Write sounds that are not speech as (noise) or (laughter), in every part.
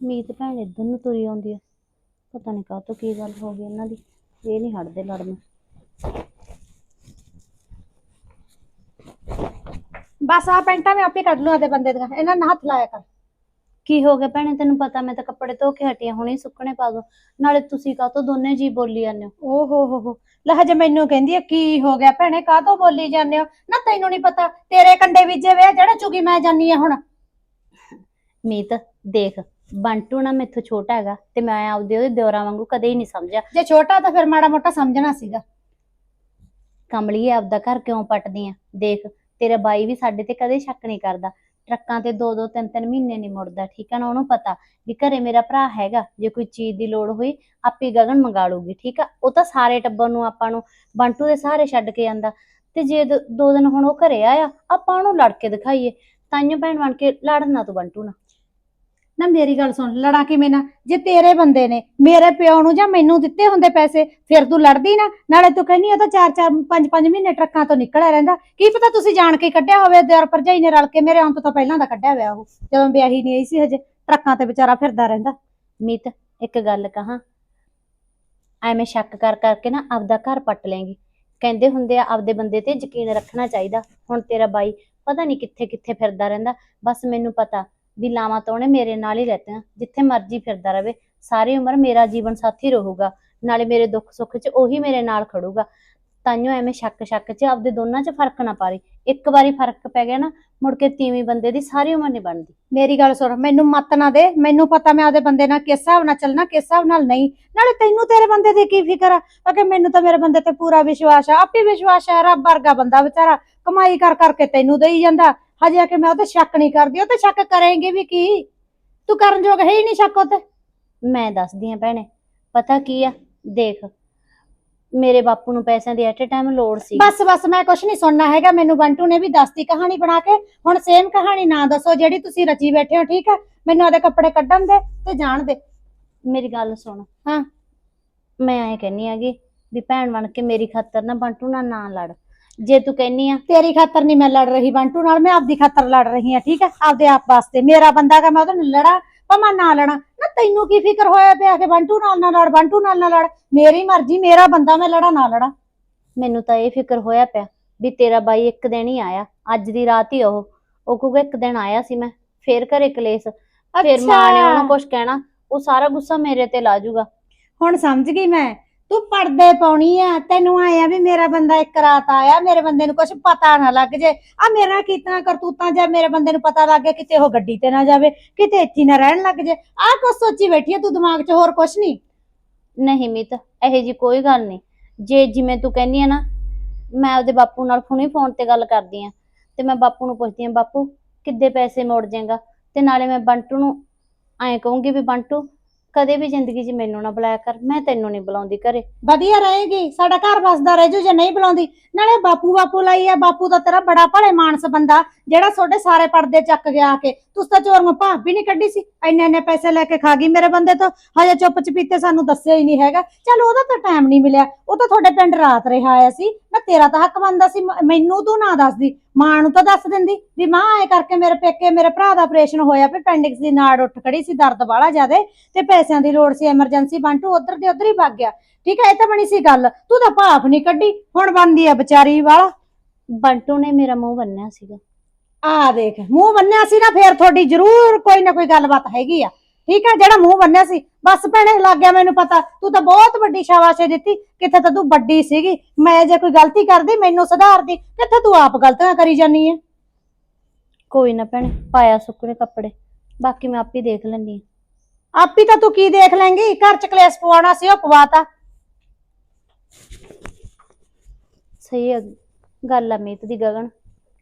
ਮੀਤ ਭੈਣ ਇੱਧਰ ਨੂੰ ਤੁਰੀ ਆਉਂਦੀ ਆ। ਪਤਾ ਨਹੀਂ ਕਾਹ ਤੋਂ ਕੀ ਗੱਲ ਹੋ ਗਈ ਇਹਨਾਂ ਦੀ। ਇਹ ਨਹੀਂ ਹਟਦੇ ਲੜਨ। ਬਸ ਆ ਪੈਂਟਾਂ ਮੈਂ ਆਪੇ ਕੱਢ ਲੂ ਆਦੇ ਬੰਦੇ ਦੀਆਂ। ਇਹਨਾਂ ਨੂੰ ਹੱਥ ਲਾਇਆ ਕਰ। ਕੀ ਹੋ ਗਿਆ ਭੈਣੇ? ਤੈਨੂੰ ਪਤਾ ਮੈਂ ਤਾਂ ਕੱਪੜੇ ਧੋ ਕੇ ਹਟੀ ਆ ਹੁਣੇ ਸੁੱਕਣੇ ਪਾ ਦੋ। ਨਾਲੇ ਤੁਸੀਂ ਕਾਹ ਤੋਂ ਦੋਨੇ ਜੀ ਬੋਲੀ ਜਾਂਦੇ ਹੋ? ਓ ਹੋ ਹੋ ਹੋ। ਲੈ ਹਜੇ ਮੈਨੂੰ ਕਹਿੰਦੀ ਆ ਕੀ ਹੋ ਗਿਆ ਭੈਣੇ? ਕਾਹਤੋਂ ਬੋਲੀ ਜਾਂਦੇ ਹੋ? ਨਾ ਤੈਨੂੰ ਨਹੀਂ ਪਤਾ ਤੇਰੇ ਕੰਡੇ ਵਿਜੇ ਵੇ ਜਿਹੜੇ ਚੁਗੀ ਮੈਂ ਜਾਨੀ ਆ ਹੁਣ। ਮੀਤ ਦੇਖ। ਬੰਟੂ ਨਾ ਮੈਥੋਂ ਛੋਟਾ ਹੈਗਾ ਤੇ ਮੈਂ ਆਪਦੇ ਉਹਦੇ ਦਿਓਰਾਂ ਵਾਂਗੂ ਕਦੇ ਹੀ ਨਹੀਂ ਸਮਝਿਆ। ਜੇ ਛੋਟਾ ਤਾਂ ਫਿਰ ਮਾੜਾ ਮੋਟਾ ਸਮਝਣਾ ਸੀਗਾ। ਕਮਲੀਏ ਆਪਦਾ ਘਰ ਕਿਉਂ ਪਟਦੀ ਆ? ਦੇਖ ਤੇਰਾ ਬਾਈ ਵੀ ਸਾਡੇ ਤੇ ਕਦੇ ਸ਼ੱਕ ਨਹੀਂ ਕਰਦਾ। ਟਰੱਕਾਂ ਤੇ ਦੋ ਦੋ ਤਿੰਨ ਤਿੰਨ ਮਹੀਨੇ ਨਹੀਂ ਮੁੜਦਾ ਠੀਕ ਆ ਨਾ? ਉਹਨੂੰ ਪਤਾ ਵੀ ਘਰੇ ਮੇਰਾ ਭਰਾ ਹੈਗਾ ਜੇ ਕੋਈ ਚੀਜ਼ ਦੀ ਲੋੜ ਹੋਈ ਆਪੇ ਗਗਨ ਮੰਗਾ ਲੂਗੀ ਠੀਕ ਆ? ਉਹ ਤਾਂ ਸਾਰੇ ਟੱਬਰ ਨੂੰ ਆਪਾਂ ਨੂੰ ਬੰਟੂ ਦੇ ਸਹਾਰੇ ਛੱਡ ਕੇ ਜਾਂਦਾ ਤੇ ਜੇ ਦ- ਦਿਨ ਹੁਣ ਉਹ ਘਰੇ ਆਇਆ ਆਪਾਂ ਉਹਨੂੰ ਲੜ ਕੇ ਦਿਖਾਈਏ। ਤਾਈਓ ਭੈਣ ਬਣ ਕੇ ਲੜਨਾ ਤੂੰ ਬੰਟੂ ਨਾਲ। ਨਾ ਮੇਰੀ ਗੱਲ ਸੁਣ, ਲੜਾ ਕਿਵੇਂ ਨਾ? ਜੇ ਤੇਰੇ ਬੰਦੇ ਨੇ ਮੇਰੇ ਪਿਓ ਨੂੰ ਜਾਂ ਮੈਨੂੰ ਦਿੱਤੇ ਹੁੰਦੇ ਪੈਸੇ, ਫਿਰ ਤੂੰ ਲੜਦੀ ਨਾ? ਨਾਲੇ ਤੂੰ ਕਹਿੰਦੀ ਉਹ ਤਾਂ 4-4 5-5 ਮਹੀਨੇ ਟਰੱਕਾਂ ਤੋਂ ਨਿਕਲਿਆ ਰਹਿੰਦਾ। ਕੀ ਪਤਾ ਤੁਸੀਂ ਜਾਣ ਕੇ ਕੱਢਿਆ ਹੋਵੇ, ਦਿਓਰ ਭਰਜਾਈ ਨੇ ਰਲ ਕੇ ਮੇਰੇ ਆਉਣ ਤੋਂ ਪਹਿਲਾਂ ਦਾ ਕੱਢਿਆ ਹੋਇਆ ਉਹ, ਜਦੋਂ ਵਿਆਹੀ ਨਹੀਂ ਆਈ ਸੀ ਹਜੇ, ਟਰੱਕਾਂ ਤੇ ਵਿਚਾਰਾ ਫਿਰਦਾ ਰਹਿੰਦਾ। ਮੀਤ, ਇੱਕ ਗੱਲ ਕਹਾਂ ਐਵੇਂ ਸ਼ੱਕ ਕਰ, ਕਰਕੇ ਨਾ ਆਪਦਾ ਘਰ ਪੱਟ ਲੇਂਗੀ ਕਹਿੰਦੇ ਹੁੰਦੇ ਆ, ਆਪਦੇ ਬੰਦੇ ਤੇ ਯਕੀਨ ਰੱਖਣਾ ਚਾਹੀਦਾ। ਹੁਣ ਤੇਰਾ ਬਾਈ ਪਤਾ ਨਹੀਂ ਕਿੱਥੇ ਕਿੱਥੇ ਫਿਰਦਾ ਰਹਿੰਦਾ, ਬਸ ਮੈਨੂੰ ਪਤਾ। ਵੀ ਲਾਵਾਂ ਤਾਂ ਉਹਨੇ ਮੇਰੇ ਨਾਲ ਹੀ ਰਹਿਤੀਆਂ, ਜਿੱਥੇ ਮਰਜ਼ੀ ਫਿਰਦਾ ਰਵੇ, ਸਾਰੀ ਉਮਰ ਮੇਰਾ ਜੀਵਨ ਸਾਥੀ ਰਹੂਗਾ, ਨਾਲੇ ਮੇਰੇ ਦੁੱਖ ਸੁੱਖ 'ਚ ਉਹੀ ਮੇਰੇ ਨਾਲ ਖੜੂਗਾ। ਤਾਈਓ ਐਵੇਂ ਸ਼ੱਕ ਸ਼ੱਕ 'ਚ ਆਪਦੇ ਦੋਨਾਂ 'ਚ ਫ਼ਰਕ ਨਾ ਪਾਰੀ। ਇੱਕ ਵਾਰੀ ਫ਼ਰਕ ਪੈ ਗਿਆ ਨਾ, ਮੁੜ ਕੇ ਤੀਵੀਂ ਬੰਦੇ ਦੀ ਸਾਰੀ ਉਮਰ ਨਹੀਂ ਬਣਦੀ। ਮੇਰੀ ਗੱਲ ਸੁਣ, ਮੈਨੂੰ ਮੱਤ ਨਾ ਦੇ, ਮੈਨੂੰ ਪਤਾ ਮੈਂ ਆਪਦੇ ਬੰਦੇ ਨਾਲ ਕਿਸ ਹਿਸਾਬ ਨਾਲ ਚੱਲਣਾ, ਕਿਸ ਹਿਸਾਬ ਨਾਲ ਨਹੀਂ। ਨਾਲੇ ਤੈਨੂੰ ਤੇਰੇ ਬੰਦੇ ਦੀ ਕੀ ਫਿਕਰ ਆ? ਕਿਉਂਕਿ ਮੈਨੂੰ ਤਾਂ ਮੇਰੇ ਬੰਦੇ ਤੇ ਪੂਰਾ ਵਿਸ਼ਵਾਸ ਆ, ਆਪੇ ਵਿਸ਼ਵਾਸ ਆ, ਰੱਬ ਵਰਗਾ ਬੰਦਾ ਵਿਚਾਰਾ। ਕਮਾਈ ਕਰ ਕਰਕੇ ਤੈਨੂੰ ਦੇਈ ਜਾਂਦਾ ਹਜੇ ਆ ਕੇ ਮੈਂ ਉਹ ਤੇ ਸ਼ੱਕ ਨਹੀਂ ਕਰਦੀ ਉਹ ਤੇ ਸ਼ੱਕ ਕਰੇਂਗੇ ਵੀ ਕੀ? ਤੂੰ ਕਰਨ ਯੋਗ ਹੈ ਹੀ ਨਹੀਂ ਸ਼ੱਕ ਉਹ ਤੇ ਮੈਂ ਦੱਸਦੀ ਆ ਭੈਣੇ ਪਤਾ ਕੀ ਆ? ਦੇਖ ਮੇਰੇ ਬਾਪੂ ਨੂੰ ਪੈਸਿਆਂ ਦੀ ਐਟ ਟਾਈਮ ਲੋੜ ਸੀ। ਬਸ ਬਸ ਮੈਂ ਕੁਛ ਨਹੀਂ ਸੁਣਨਾ ਹੈਗਾ ਮੈਨੂੰ ਬੰਟੂ ਨੇ ਵੀ ਦੱਸਤੀ ਕਹਾਣੀ ਬਣਾ ਕੇ। ਹੁਣ ਸੇਮ ਕਹਾਣੀ ਨਾ ਦੱਸੋ ਜਿਹੜੀ ਤੁਸੀਂ ਰਚੀ ਬੈਠੇ ਹੋ ਠੀਕ ਆ? ਮੈਨੂੰ ਆਦੇ ਕੱਪੜੇ ਕੱਢਣ ਦੇ ਤੇ ਜਾਣ ਦੇ। ਮੇਰੀ ਗੱਲ ਸੁਣ। ਹਾਂ। ਮੈਂ ਐਂ ਕਹਿੰਨੀ ਆਗੀ ਵੀ ਭੈਣ ਬਣ ਕੇ ਮੇਰੀ ਖਾਤਰ ਨਾ ਬੰਟੂ ਨਾਲ ਨਾ ਲੜ। ਜੇ ਤੂੰ ਕਹਿੰਨੀ ਆ ਤੇਰੀ ਖਾਤਰ ਨਹੀਂ ਮੈਂ ਲੜ ਰਹੀ ਬੰਟੂ ਨਾਲ ਮੈਂ ਆਪਦੀ ਖਾਤਰ ਲੜ ਰਹੀ ਹਾਂ ਠੀਕ ਹੈ ਆਪਦੇ ਆਪ ਵਾਸਤੇ। ਮੇਰਾ ਬੰਦਾ ਗਾ ਮੈਂ ਉਹਦੇ ਨਾਲ ਲੜਾਂ ਭਾਵੇਂ ਨਾ ਲੜਾਂ ਨਾ ਤੈਨੂੰ ਕੀ ਫਿਕਰ ਹੋਇਆ ਪਿਆ ਕਿ ਬੰਟੂ ਨਾਲ ਨਾ ਲੜ ਬੰਟੂ ਨਾਲ ਨਾ ਲੜ? ਮੇਰੀ ਮਰਜ਼ੀ ਮੇਰਾ ਬੰਦਾ ਮੈਂ ਲੜਾ ਨਾ ਲੜਾ। ਮੈਨੂੰ ਤਾਂ ਇਹ ਫਿਕਰ ਹੋਇਆ ਪਿਆ ਵੀ ਤੇਰਾ ਬਾਈ ਇੱਕ ਦਿਨ ਹੀ ਆਇਆ ਅੱਜ ਦੀ ਰਾਤ ਹੀ ਉਹ। ਉਹ ਕਹੂਗਾ ਇੱਕ ਦਿਨ ਆਇਆ ਸੀ ਮੈਂ ਫੇਰ ਘਰੇ ਕਲੇਸ਼। ਫਿਰ ਮਾਂ ਨੇ ਉਹਨੂੰ ਕੁਝ ਕਹਿਣਾ ਉਹ ਸਾਰਾ ਗੁੱਸਾ ਮੇਰੇ ਤੇ ਲਾ ਜੂਗਾ। ਹੁਣ ਸਮਝ ਗਈ ਮੈਂ। ਤੂੰ ਪਰਦੇ ਪਾਉਣੀ ਆ, ਤੈਨੂੰ ਆਇਆ ਵੀ ਮੇਰਾ ਬੰਦਾ ਇੱਕ ਰਾਤ ਆਇਆ, ਮੇਰੇ ਬੰਦੇ ਨੂੰ ਕੁਝ ਪਤਾ ਨਾ ਲੱਗ ਜੇ। ਆ ਮੇਰਾ ਕੀਤਨਾ ਕਰਤੂਤਾਂ ਜਾਂ ਮੇਰੇ ਬੰਦੇ ਨੂੰ ਪਤਾ ਲੱਗ ਗਿਆ ਕਿਤੇ ਉਹ ਗੱਡੀ ਤੇ ਨਾ ਜਾਵੇ, ਕਿਤੇ ਇੱਥੇ ਨਾ ਰਹਿਣ ਲੱਗ ਜੇ। ਆਹ ਕੁਛ ਸੋਚੀ ਬੈਠੀ ਆ ਤੂੰ ਦਿਮਾਗ 'ਚ, ਹੋਰ ਕੁਛ ਨਹੀਂ? ਨਹੀਂ ਮਿਤ, ਇਹੋ ਜੀ ਕੋਈ ਗੱਲ ਨਹੀਂ। ਜੇ ਜਿਵੇਂ ਤੂੰ ਕਹਿੰਦੀ ਆ ਨਾ, ਮੈਂ ਉਹਦੇ ਬਾਪੂ ਨਾਲ ਹੁਣੇ ਫੋਨ ਤੇ ਗੱਲ ਕਰਦੀ ਆ, ਤੇ ਮੈਂ ਬਾਪੂ ਨੂੰ ਪੁੱਛਦੀ ਆ, ਬਾਪੂ, ਕਿੱਦੇ ਪੈਸੇ ਮੋੜ ਜਾਏਗਾ? ਤੇ ਨਾਲੇ ਮੈਂ ਬੰਟੂ ਨੂੰ ਐਂ ਕਹੂੰਗੀ ਵੀ ਬੰਟੂ ਕਦੇ ਵੀ ਜ਼ਿੰਦਗੀ 'ਚ ਮੈਨੂੰ ਨਾ ਬੁਲਾਇਆ ਕਰ, ਮੈਂ ਤੈਨੂੰ ਨਹੀਂ ਬੁਲਾਉਂਦੀ ਘਰੇ। ਵਧੀਆ ਰਹੇਗੀ, ਸਾਡਾ ਘਰ ਵਸਦਾ ਰਹਿ ਜੂ ਜੇ ਨਹੀਂ ਬੁਲਾਉਂਦੀ। ਨਾਲੇ ਬਾਪੂ ਬਾਪੂ ਲਈ ਆ, ਬਾਪੂ ਤਾਂ ਤੇਰਾ ਬੜਾ ਭਲੇ ਮਾਨਸ ਬੰਦਾ, ਜਿਹੜਾ ਤੁਹਾਡੇ ਸਾਰੇ ਪਰਦੇ ਚੱਕ ਗਿਆ ਆ ਕੇ। ਤੁਸੀਂ ਤਾਂ ਚੋਰ ਨੂੰ ਭਾਪ ਵੀ ਨਹੀਂ ਕੱਢੀ ਸੀ। ਇੰਨੇ ਇੰਨੇ ਪੈਸੇ ਲੈ ਕੇ ਖਾ ਗਈ ਮੇਰੇ ਬੰਦੇ ਤੋਂ, ਹਜੇ ਚੁੱਪ ਚਪੀਤੇ ਸਾਨੂੰ ਦੱਸਿਆ ਹੀ ਨਹੀਂ ਹੈਗਾ। ਚਲ ਉਹਦਾ ਤਾਂ ਟਾਈਮ ਨਹੀਂ ਮਿਲਿਆ, ਉਹ ਤਾਂ ਤੁਹਾਡੇ ਪਿੰਡ ਰਾਤ ਰਿਹਾ ਆਇਆ ਸੀ। ਨਾ ਤੇਰਾ ਤਾਂ ਹੱਕ ਬਣਦਾ ਸੀ ਮ- ਮੈਨੂੰ ਤੂੰ ਨਾ ਦੱਸਦੀ। ਮਾਂ ਨੂੰ ਤਾਂ ਦੱਸ ਦਿੰਦੀ ਵੀ ਮਾਂ ਐ ਕਰਕੇ ਮੇਰੇ ਪੇਕੇ ਮੇਰੇ ਭਰਾ ਦਾ ਆਪਰੇਸ਼ਨ ਹੋਇਆ ਵੀ ਪੈਂਡਿਕਸ ਦੀ ਨਾੜ ਉੱਠ ਖੜੀ ਸੀ ਦਰਦ ਬਾਹਲਾ ਜ਼ਿਆਦੇ ਤੇ ਪੈਸਿਆਂ ਦੀ ਲੋੜ ਸੀ ਐਮਰਜੈਂਸੀ ਬੰਟੂ ਉਧਰ ਦੇ ਉਧਰ ਹੀ ਭੱਗ ਗਿਆ। ਠੀਕ ਹੈ ਇਹ ਤਾਂ ਬਣੀ ਸੀ ਗੱਲ। ਤੂੰ ਤਾਂ ਭਾਫ ਨਹੀਂ ਕੱਢੀ ਹੁਣ ਬਣਦੀ ਆ ਵਿਚਾਰੀ ਵਾਲਾ। ਬੰਟੂ ਨੇ ਮੇਰਾ ਮੂੰਹ ਬੰਨਿਆ ਸੀਗਾ। ਆ ਦੇਖ ਮੂੰਹ ਬੰਨਿਆ ਸੀ ਨਾ ਫੇਰ ਤੁਹਾਡੀ ਜ਼ਰੂਰ ਕੋਈ ਨਾ ਕੋਈ ਗੱਲਬਾਤ ਹੈਗੀ ਆ। ਠੀਕ ਆ ਜਿਹੜਾ ਮੂੰਹ ਬੰਨਿਆ ਸੀ। ਬਸ ਭੈਣੇ ਲੱਗ ਗਿਆ ਮੈਨੂੰ ਪਤਾ। ਤੂੰ ਤਾਂ ਬਹੁਤ ਵੱਡੀ ਸ਼ਾਬਾਸ਼ੇ ਦਿੱਤੀ। ਕਿੱਥੇ ਤਾਂ ਤੂੰ ਵੱਡੀ ਸੀਗੀ। ਮੈਂ ਜੇ ਕੋਈ ਗਲਤੀ ਕਰਦੀ ਮੈਨੂੰ ਸੁਧਾਰਦੀ। ਕਿੱਥੇ ਤੂੰ ਆਪ ਗਲਤੀਆਂ ਕਰੀ ਜਾਨੀ ਆ ਕੋਈ ਨਾ ਭੈਣੇ ਪਾਇਆ ਸੁੱਕਣੇ ਕੱਪੜੇ। ਬਾਕੀ ਮੈਂ ਆਪੇ ਦੇਖ ਲੈਂਦੀ ਹਾਂ ਆਪੀ ਤਾਂ ਤੂੰ ਕੀ ਦੇਖ ਲੈਂਗੀ ਘਰ ਚ ਕਲੇਸ਼ ਪਵਾਉਣਾ ਸੀ ਉਹ ਪਵਾਤਾ। ਸਹੀ ਹੈ ਗੱਲ ਆ ਮੀਤ ਦੀ ਗਗਨ।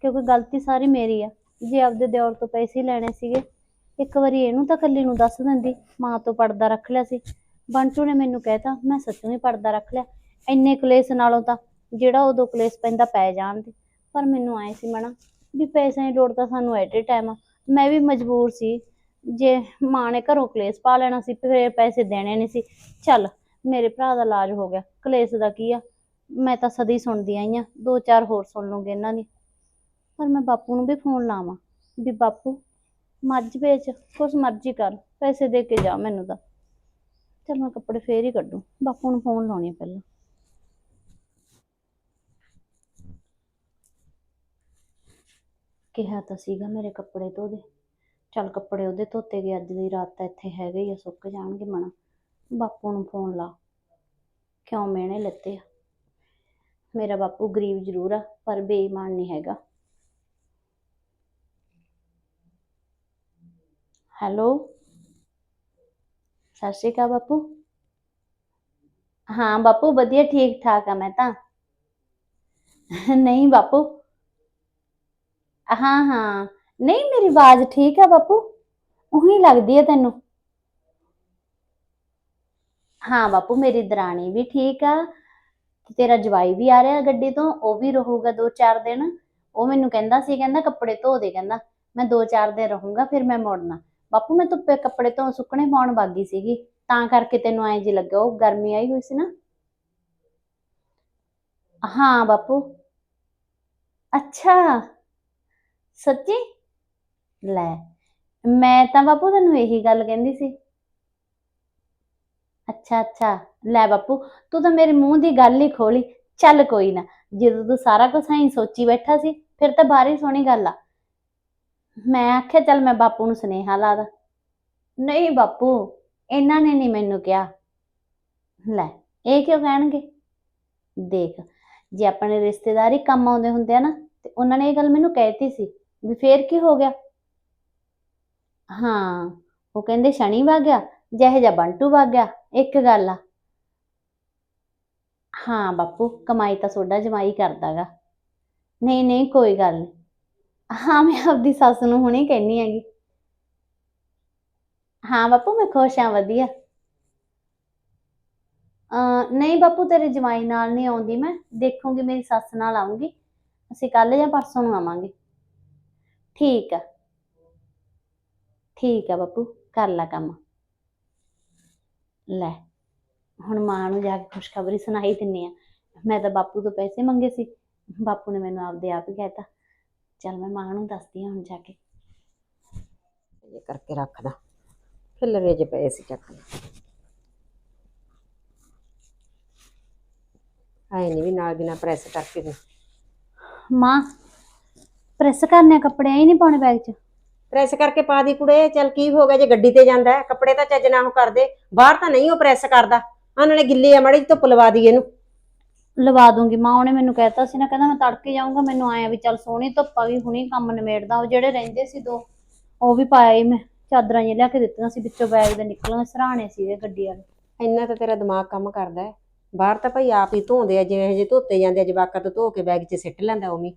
ਕਿਉਂਕਿ ਗਲਤੀ ਸਾਰੀ ਮੇਰੀ ਆ। ਜੇ ਆਪਦੇ ਦਿਓਰ ਤੋਂ ਪੈਸੇ ਲੈਣੇ ਸੀਗੇ ਇੱਕ ਵਾਰੀ ਇਹਨੂੰ ਤਾਂ ਕੱਲੀ ਨੂੰ ਦੱਸ ਦਿੰਦੀ, ਮਾਂ ਤੋਂ ਪਰਦਾ ਰੱਖ ਲਿਆ ਸੀ। ਬੰਟੂ ਨੇ ਮੈਨੂੰ ਕਹਿਤਾ, ਮੈਂ ਸੱਚੋਂ ਹੀ ਪਰਦਾ ਰੱਖ ਲਿਆ। ਇੰਨੇ ਕਲੇਸ਼ ਨਾਲੋਂ ਤਾਂ ਜਿਹੜਾ ਉਦੋਂ ਕਲੇਸ਼ ਪੈਂਦਾ ਪੈ ਜਾਣ ਦੇ। ਪਰ ਮੈਨੂੰ ਆਏ ਸੀ ਮਣਾ ਵੀ ਪੈਸਿਆਂ ਦੀ ਲੋੜ ਤਾਂ ਸਾਨੂੰ ਐਟ ਏ ਟਾਈਮ ਮੈਂ ਵੀ ਮਜਬੂਰ ਸੀ, ਜੇ ਮਾਂ ਨੇ ਘਰੋਂ ਕਲੇਸ਼ ਪਾ ਲੈਣਾ ਸੀ, ਫਿਰ ਪੈਸੇ ਦੇਣੇ ਨਹੀਂ ਸੀ। ਚੱਲ, ਮੇਰੇ ਭਰਾ ਦਾ ਇਲਾਜ ਹੋ ਗਿਆ। ਕਲੇਸ਼ ਦਾ ਕੀ ਆ? ਮੈਂ ਤਾਂ ਸਦੀ ਸੁਣਦੀ ਆਈ ਆ, ਦੋ ਚਾਰ ਹੋਰ ਸੁਣ ਲੂੰਗੀ ਇਹਨਾਂ ਦੀ। ਪਰ ਮੈਂ ਬਾਪੂ ਨੂੰ ਵੀ ਫੋਨ ਲਾਵਾਂ, ਵੀ ਬਾਪੂ ਮੱਝ ਵੇਚ, ਕੁਛ ਮਰਜ਼ੀ ਕਰ, ਪੈਸੇ ਦੇ ਕੇ ਜਾ ਮੈਨੂੰ ਤਾਂ। ਚਲ ਮੈਂ ਕੱਪੜੇ ਫੇਰ ਹੀ ਕੱਢੂ, ਬਾਪੂ ਨੂੰ ਫੋਨ ਲਾਉਣੀ ਆ ਪਹਿਲਾਂ। ਕਿਹਾ ਤਾਂ ਸੀਗਾ ਮੇਰੇ ਕੱਪੜੇ ਧੋ ਦੇ। ਚੱਲ ਕੱਪੜੇ ਉਹਦੇ ਧੋਤੇ ਗਏ, ਅੱਜ ਦੀ ਰਾਤ ਤਾਂ ਇੱਥੇ ਹੈਗੇ ਹੀ ਆ, ਸੁੱਕ ਜਾਣਗੇ ਮਣਾ ਬਾਪੂ ਨੂੰ ਫੋਨ ਲਾ। ਕਿਉਂ ਮਿਹਣੇ ਲੱਤੇ ਆ? ਮੇਰਾ ਬਾਪੂ ਗਰੀਬ ਜ਼ਰੂਰ ਆ, ਪਰ ਬੇਈਮਾਨ ਨਹੀਂ ਹੈਗਾ। ਹੈਲੋ ਸਤਿ ਸ਼੍ਰੀ ਅਕਾਲ ਬਾਪੂ ਹਾਂ ਬਾਪੂ ਵਧੀਆ ਠੀਕ ਠਾਕ ਆ ਮੈਂ ਤਾਂ ਨਹੀਂ ਬਾਪੂ ਹਾਂ ਹਾਂ ਨਹੀਂ ਮੇਰੀ ਆਵਾਜ਼ ਠੀਕ ਆ ਬਾਪੂ ਉਹੀ ਲੱਗਦੀ ਆ ਤੈਨੂੰ ਹਾਂ ਬਾਪੂ ਮੇਰੀ ਦਰਾਣੀ ਵੀ ਠੀਕ ਆ ਤੇ ਤੇਰਾ ਜਵਾਈ ਵੀ ਆ ਰਿਹਾ ਗੱਡੀ ਤੋਂ ਉਹ ਵੀ ਰਹੂਗਾ ਦੋ ਚਾਰ ਦਿਨ ਉਹ ਮੈਨੂੰ ਕਹਿੰਦਾ ਸੀ ਕਹਿੰਦਾ ਕੱਪੜੇ ਧੋ ਦੇ ਕਹਿੰਦਾ ਮੈਂ ਦੋ ਚਾਰ ਦਿਨ ਰਹੂੰਗਾ ਫਿਰ ਮੈਂ ਮੁੜਨਾ ਬਾਪੂ, ਮੈਂ ਧੁੱਪੇ ਕੱਪੜੇ ਤੋਂ ਸੁੱਕਣੇ ਪਾਉਣ ਬਾਗੀ ਸੀਗੀ, ਤਾਂ ਕਰਕੇ ਤੈਨੂੰ ਐਂ ਜੀ ਲੱਗਾ ਉਹ ਗਰਮੀ ਆਈ ਹੋਈ ਸੀ ਨਾ। ਹਾਂ ਬਾਪੂ। ਅੱਛਾ। ਸੱਚੀ? ਲੈ, ਮੈਂ ਤਾਂ ਬਾਪੂ ਤੈਨੂੰ ਇਹੀ ਗੱਲ ਕਹਿੰਦੀ ਸੀ। ਅੱਛਾ ਅੱਛਾ। ਲੈ ਬਾਪੂ, ਤੂੰ ਤਾਂ ਮੇਰੇ ਮੂੰਹ ਦੀ ਗੱਲ ਹੀ ਖੋਲੀ। ਚੱਲ ਕੋਈ ਨਾ, ਜਦੋਂ ਤੂੰ ਸਾਰਾ ਕੁਝ ਐਂ ਸੋਚੀ ਬੈਠਾ ਸੀ, ਫਿਰ ਤਾਂ ਬਾਹਰੀ ਸੋਹਣੀ ਗੱਲ ਆ। ਮੈਂ ਆਖਿਆ, ਚੱਲ ਮੈਂ ਬਾਪੂ ਨੂੰ ਸੁਨੇਹਾ ਲਾ ਦਾਂ। ਨਹੀਂ ਬਾਪੂ, ਇਹਨਾਂ ਨੇ ਨਹੀਂ ਮੈਨੂੰ ਕਿਹਾ। ਲੈ, ਇਹ ਕਿਉਂ ਕਹਿਣਗੇ? ਦੇਖ, ਜੇ ਆਪਣੇ ਰਿਸ਼ਤੇਦਾਰ ਹੀ ਕੰਮ ਆਉਂਦੇ ਹੁੰਦੇ ਆ ਨਾ, ਤੇ ਉਹਨਾਂ ਨੇ ਇਹ ਗੱਲ ਮੈਨੂੰ ਕਹਿਤੀ ਸੀ ਵੀ ਫੇਰ ਕੀ ਹੋ ਗਿਆ? ਹਾਂ, ਉਹ ਕਹਿੰਦੇ ਸ਼ਨੀ ਵਗ ਗਿਆ, ਜਿਹੇ ਜਿਹਾ ਬੰਟੂ ਵਗ ਗਿਆ, ਇੱਕ ਗੱਲ ਆ। ਹਾਂ ਬਾਪੂ, ਕਮਾਈ ਤਾਂ ਤੁਹਾਡਾ ਜਮਾਈ ਕਰਦਾਗਾ। ਨਹੀਂ ਨਹੀਂ, ਕੋਈ ਗੱਲ ਨਹੀਂ ਹਾਂ, ਮੈਂ ਆਪਦੀ ਸੱਸ ਨੂੰ ਹੁਣੇ ਕਹਿਨੀ ਹੈਗੀ। ਹਾਂ, ਬਾਪੂ, ਮੈਂ ਖੁਸ਼ ਹਾਂ, ਵਧੀਆ। ਅਹ, ਨਹੀਂ ਬਾਪੂ, ਤੇਰੇ ਜਵਾਈ ਨਾਲ ਨਹੀਂ ਆਉਂਦੀ ਮੈਂ। ਦੇਖੂੰਗੀ, ਮੇਰੀ ਸੱਸ ਨਾਲ ਆਉਂਗੀ ਅਸੀਂ ਕੱਲ ਜਾਂ ਪਰਸੋਂ ਨੂੰ ਆਵਾਂਗੇ। ਠੀਕ ਆ। ਠੀਕ ਆ ਬਾਪੂ, ਕਰ ਲਾ ਕੰਮ। ਲੈ, ਹੁਣ ਮਾਂ ਨੂੰ ਜਾ ਕੇ ਖੁਸ਼ਖਬਰੀ ਸੁਣਾਈ ਦਿੰਨੀ ਆ। ਮੈਂ ਤਾਂ ਬਾਪੂ ਤੋਂ ਪੈਸੇ ਮੰਗੇ ਸੀ। ਬਾਪੂ ਨੇ ਮੈਨੂੰ ਆਪਦੇ ਆਪ ਹੀ ਕਹਿਤਾ ਚੱਲ ਮੈਂ ਮਾਂ ਨੂੰ ਦੱਸਦੀ ਹਾਂ ਹੁਣ ਜਾ ਕੇ। ਇਹ ਕਰਕੇ ਰੱਖਦਾ। ਖਿਲਰੇ ਜੇ ਪਏ ਸੀ ਚੱਕ ਆਏ ਨਹੀਂ ਵੀ ਨਾਲ ਨਾਲ ਪ੍ਰੈਸ ਕਰਕੇ ਦੇ। ਮਾਂ ਪ੍ਰੈਸ ਕਰਨੇ ਕੱਪੜੇ ਆਈ ਨਹੀਂ ਪਾਉਣੇ ਬੈਗ 'ਚ? ਪ੍ਰੈਸ ਕਰਕੇ ਪਾ ਦੀ ਕੁੜੇ ਚੱਲ ਕੀ ਹੋ ਗਿਆ ਜੇ ਗੱਡੀ ਤੇ ਜਾਂਦਾ ਹੈ, ਕੱਪੜੇ ਤਾਂ ਚੱਜ ਨਾ ਉਹ ਕਰਦੇ। ਬਾਹਰ ਤਾਂ ਨਹੀਂ ਉਹ ਪ੍ਰੈਸ ਕਰਦਾ। ਆ ਨਾਲੇ ਗਿੱਲੇ ਆ ਮੜੀ ਧੁੱਪ ਲਵਾ ਦੀ ਇਹਨੂੰ। ਲਵਾ ਦੂੰਗੀ। ਮਾਂ ਉਹਨੇ ਮੈਨੂੰ ਕਹਿਤਾ ਸੀ ਨਾ, ਕਹਿੰਦਾ ਮੈਂ ਤੜਕੇ ਜਾਊਂਗਾ, ਮੈਨੂੰ ਆਇਆ ਵੀ ਚੱਲ ਸੋਹਣੀ ਧੁੱਪਾ ਵੀ ਹੁਣੀ ਕੰਮ ਨਿਮੇੜਦਾ ਉਹ ਜਿਹੜੇ ਰਹਿੰਦੇ ਸੀ ਦੋ, ਉਹ ਵੀ ਪਾਇਆ ਮੈਂ। ਚਾਦਰਾਂ ਜਿਹੀਆਂ ਲਿਆ ਕੇ ਦਿੱਤੀਆਂ ਸੀ, ਵਿੱਚੋਂ ਬੈਗ ਦੇ ਨਿਕਲਣ ਸਰਾਣੇ ਸੀਗੇ ਗੱਡੀ ਵਾਲੇ। ਇੰਨਾ ਤਾਂ ਤੇਰਾ ਦਿਮਾਗ ਕੰਮ ਕਰਦਾ ਹੈ। ਬਾਹਰ ਤਾਂ ਭਾਈ ਆਪ ਹੀ ਧੋਂਦੇ ਆ, ਜਿਵੇਂ ਜੇ ਧੋਤੇ ਜਾਂਦੇ ਆ, ਜਵਾਕਾਂ ਤੋਂ ਧੋ ਕੇ ਬੈਗ 'ਚ ਸਿੱਟ ਲੈਂਦਾ ਉਵੇਂ ਹੀ।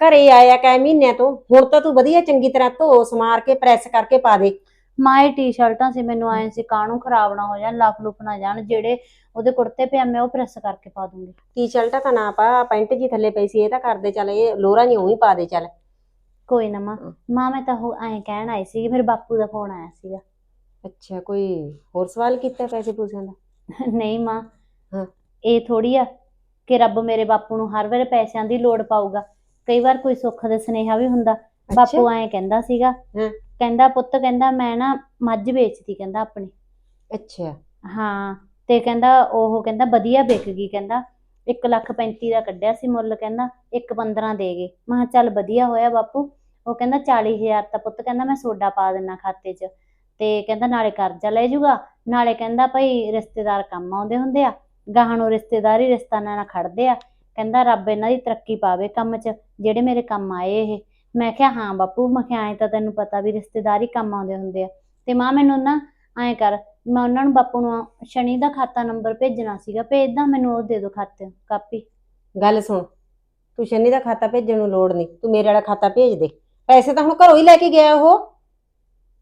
ਘਰੇ ਆਇਆ ਕੈ ਮਹੀਨਿਆਂ ਤੋਂ, ਹੁਣ ਤਾਂ ਤੂੰ ਵਧੀਆ ਚੰਗੀ ਤਰ੍ਹਾਂ ਧੋ, ਸਮਾਰ ਕੇ ਪ੍ਰੈਸ ਕਰਕੇ ਪਾ ਦੇ। ਮਾਂ ਇਹ ਟੀ-ਸ਼ਰਟਾਂ ਸੀ ਮੈਨੂੰ ਆਏ ਸੀ ਕਾਹਨੂੰ ਖਰਾਬ ਨਾ ਹੋ ਜਾਣ ਲਫ ਲੁਫ ਨਾ ਜਾਣ ਜਿਹੜੇ ਉਹਦੇ ਕੁੜਤੇ ਪਜਾਮੇ ਉਹ ਪ੍ਰੈਸ ਕਰਕੇ ਪਾ ਦੂੰਗੀ ਟੀ-ਸ਼ਰਟਾਂ ਤਾਂ ਨਾ ਪਾ ਪੈਂਟ ਜੀ ਥੱਲੇ ਪਈ ਸੀ ਇਹ ਤਾਂ ਕਰਦੇ ਚੱਲ ਇਹ ਲੋਰਾਂ ਨਹੀਂ ਉਹੀ ਪਾ ਦੇ ਚੱਲ ਕੋਈ ਨਾ ਮਾਂ ਹਾਂ। ਮਾਂ ਮੈਂ ਤਾਂ ਉਹ ਐਂ ਕਹਿਣ ਆਈ ਸੀ ਮੇਰੇ ਬਾਪੂ ਦਾ ਫੋਨ ਆਇਆ ਸੀਗਾ ਅੱਛਾ ਕੋਈ ਹੋਰ ਸਵਾਲ ਕੀਤਾ ਪੈਸੇ ਪੂਸਿਆਂ ਦਾ (laughs) ਨਹੀਂ ਮਾਂ ਹਾਂ। ਇਹ ਥੋੜੀ ਆ ਕਿ ਰੱਬ ਮੇਰੇ ਬਾਪੂ ਨੂੰ ਹਰ ਵੇਲੇ ਪੈਸਿਆਂ ਦੀ ਲੋੜ ਪਾਊਗਾ ਕਈ ਵਾਰ ਕੋਈ ਸੁੱਖ ਦੇ ਸੁਨੇਹਾ ਵੀ ਹੁੰਦਾ ਬਾਪੂ ਐਂ ਕਹਿੰਦਾ ਸੀਗਾ ਹਾਂ। ਕਹਿੰਦਾ ਪੁੱਤ ਕਹਿੰਦਾ ਮੈਂ ਨਾ ਮੱਝ ਵੇਚਦੀ ਕਹਿੰਦਾ ਆਪਣੀ। ਅੱਛਾ। ਹਾਂ ਤੇ ਕਹਿੰਦਾ ਉਹ ਕਹਿੰਦਾ ਵਧੀਆ ਵਿਕ ਗਈ। ਕਹਿੰਦਾ 1 ਲੱਖ 35 ਦਾ ਕੱਢਿਆ ਸੀ ਮੁੱਲ ਕਹਿੰਦਾ ਇੱਕ 15 ਦੇ ਗਏ। ਮੈਂ ਕਿਹਾ ਚੱਲ ਵਧੀਆ ਹੋਇਆ ਬਾਪੂ। ਉਹ ਕਹਿੰਦਾ 40000 ਤਾਂ ਪੁੱਤ ਕਹਿੰਦਾ ਮੈਂ ਸੋਡਾ ਪਾ ਦਿੰਨਾ ਖਾਤੇ 'ਚ। ਤੇ ਕਹਿੰਦਾ ਨਾਲੇ ਕਰਜ਼ਾ ਲੈ ਜਾਊਗਾ ਨਾਲੇ ਕਹਿੰਦਾ ਭਾਈ ਰਿਸ਼ਤੇਦਾਰ ਕੰਮ ਆਉਂਦੇ ਹੁੰਦੇ ਆ। ਗਾਹਾਂ ਨੂੰ ਰਿਸ਼ਤੇਦਾਰੀ ਰਿਸ਼ਤਾ ਨਾਲ ਖੜਦੇ ਆ। ਕਹਿੰਦਾ ਰੱਬ ਇਹਨਾਂ ਦੀ ਤਰੱਕੀ ਪਾਵੇ ਕੰਮ 'ਚ ਜਿਹੜੇ ਮੇਰੇ ਕੰਮ ਆਏ ਇਹ। ਮੈਂ ਕਿਹਾ ਹਾਂ ਬਾਪੂ ਮੈਂ ਕਿਹਾ ਐਂ ਤਾਂ ਤੈਨੂੰ ਪਤਾ ਵੀ ਰਿਸ਼ਤੇਦਾਰੀ ਕੰਮ ਆਉਂਦੇ ਹੁੰਦੇ ਆ। ਤੇ ਮਾਂ ਮੈਨੂੰ ਨਾ ਐਂ ਕਰ ਮੈਂ ਉਹਨਾਂ ਨੂੰ ਬਾਪੂ ਨੂੰ ਸ਼ਨੀ ਦਾ ਖਾਤਾ ਨੰਬਰ ਭੇਜਣਾ ਸੀਗਾ ਭੇਜਦਾ ਮੈਨੂੰ ਉਹ ਦੇ ਦਿਓ ਖਾਤੇ ਕਾਪੀ। ਗੱਲ ਸੁਣ ਤੂੰ ਸ਼ਨੀ ਦਾ ਖਾਤਾ ਭੇਜਣ ਨੂੰ ਲੋੜ ਨਹੀਂ ਤੂੰ ਮੇਰੇ ਵਾਲਾ ਖਾਤਾ ਭੇਜ ਦੇ। ਪੈਸੇ ਤਾਂ ਹੁਣ ਘਰੋਂ ਹੀ ਲੈ ਕੇ ਗਿਆ ਉਹ।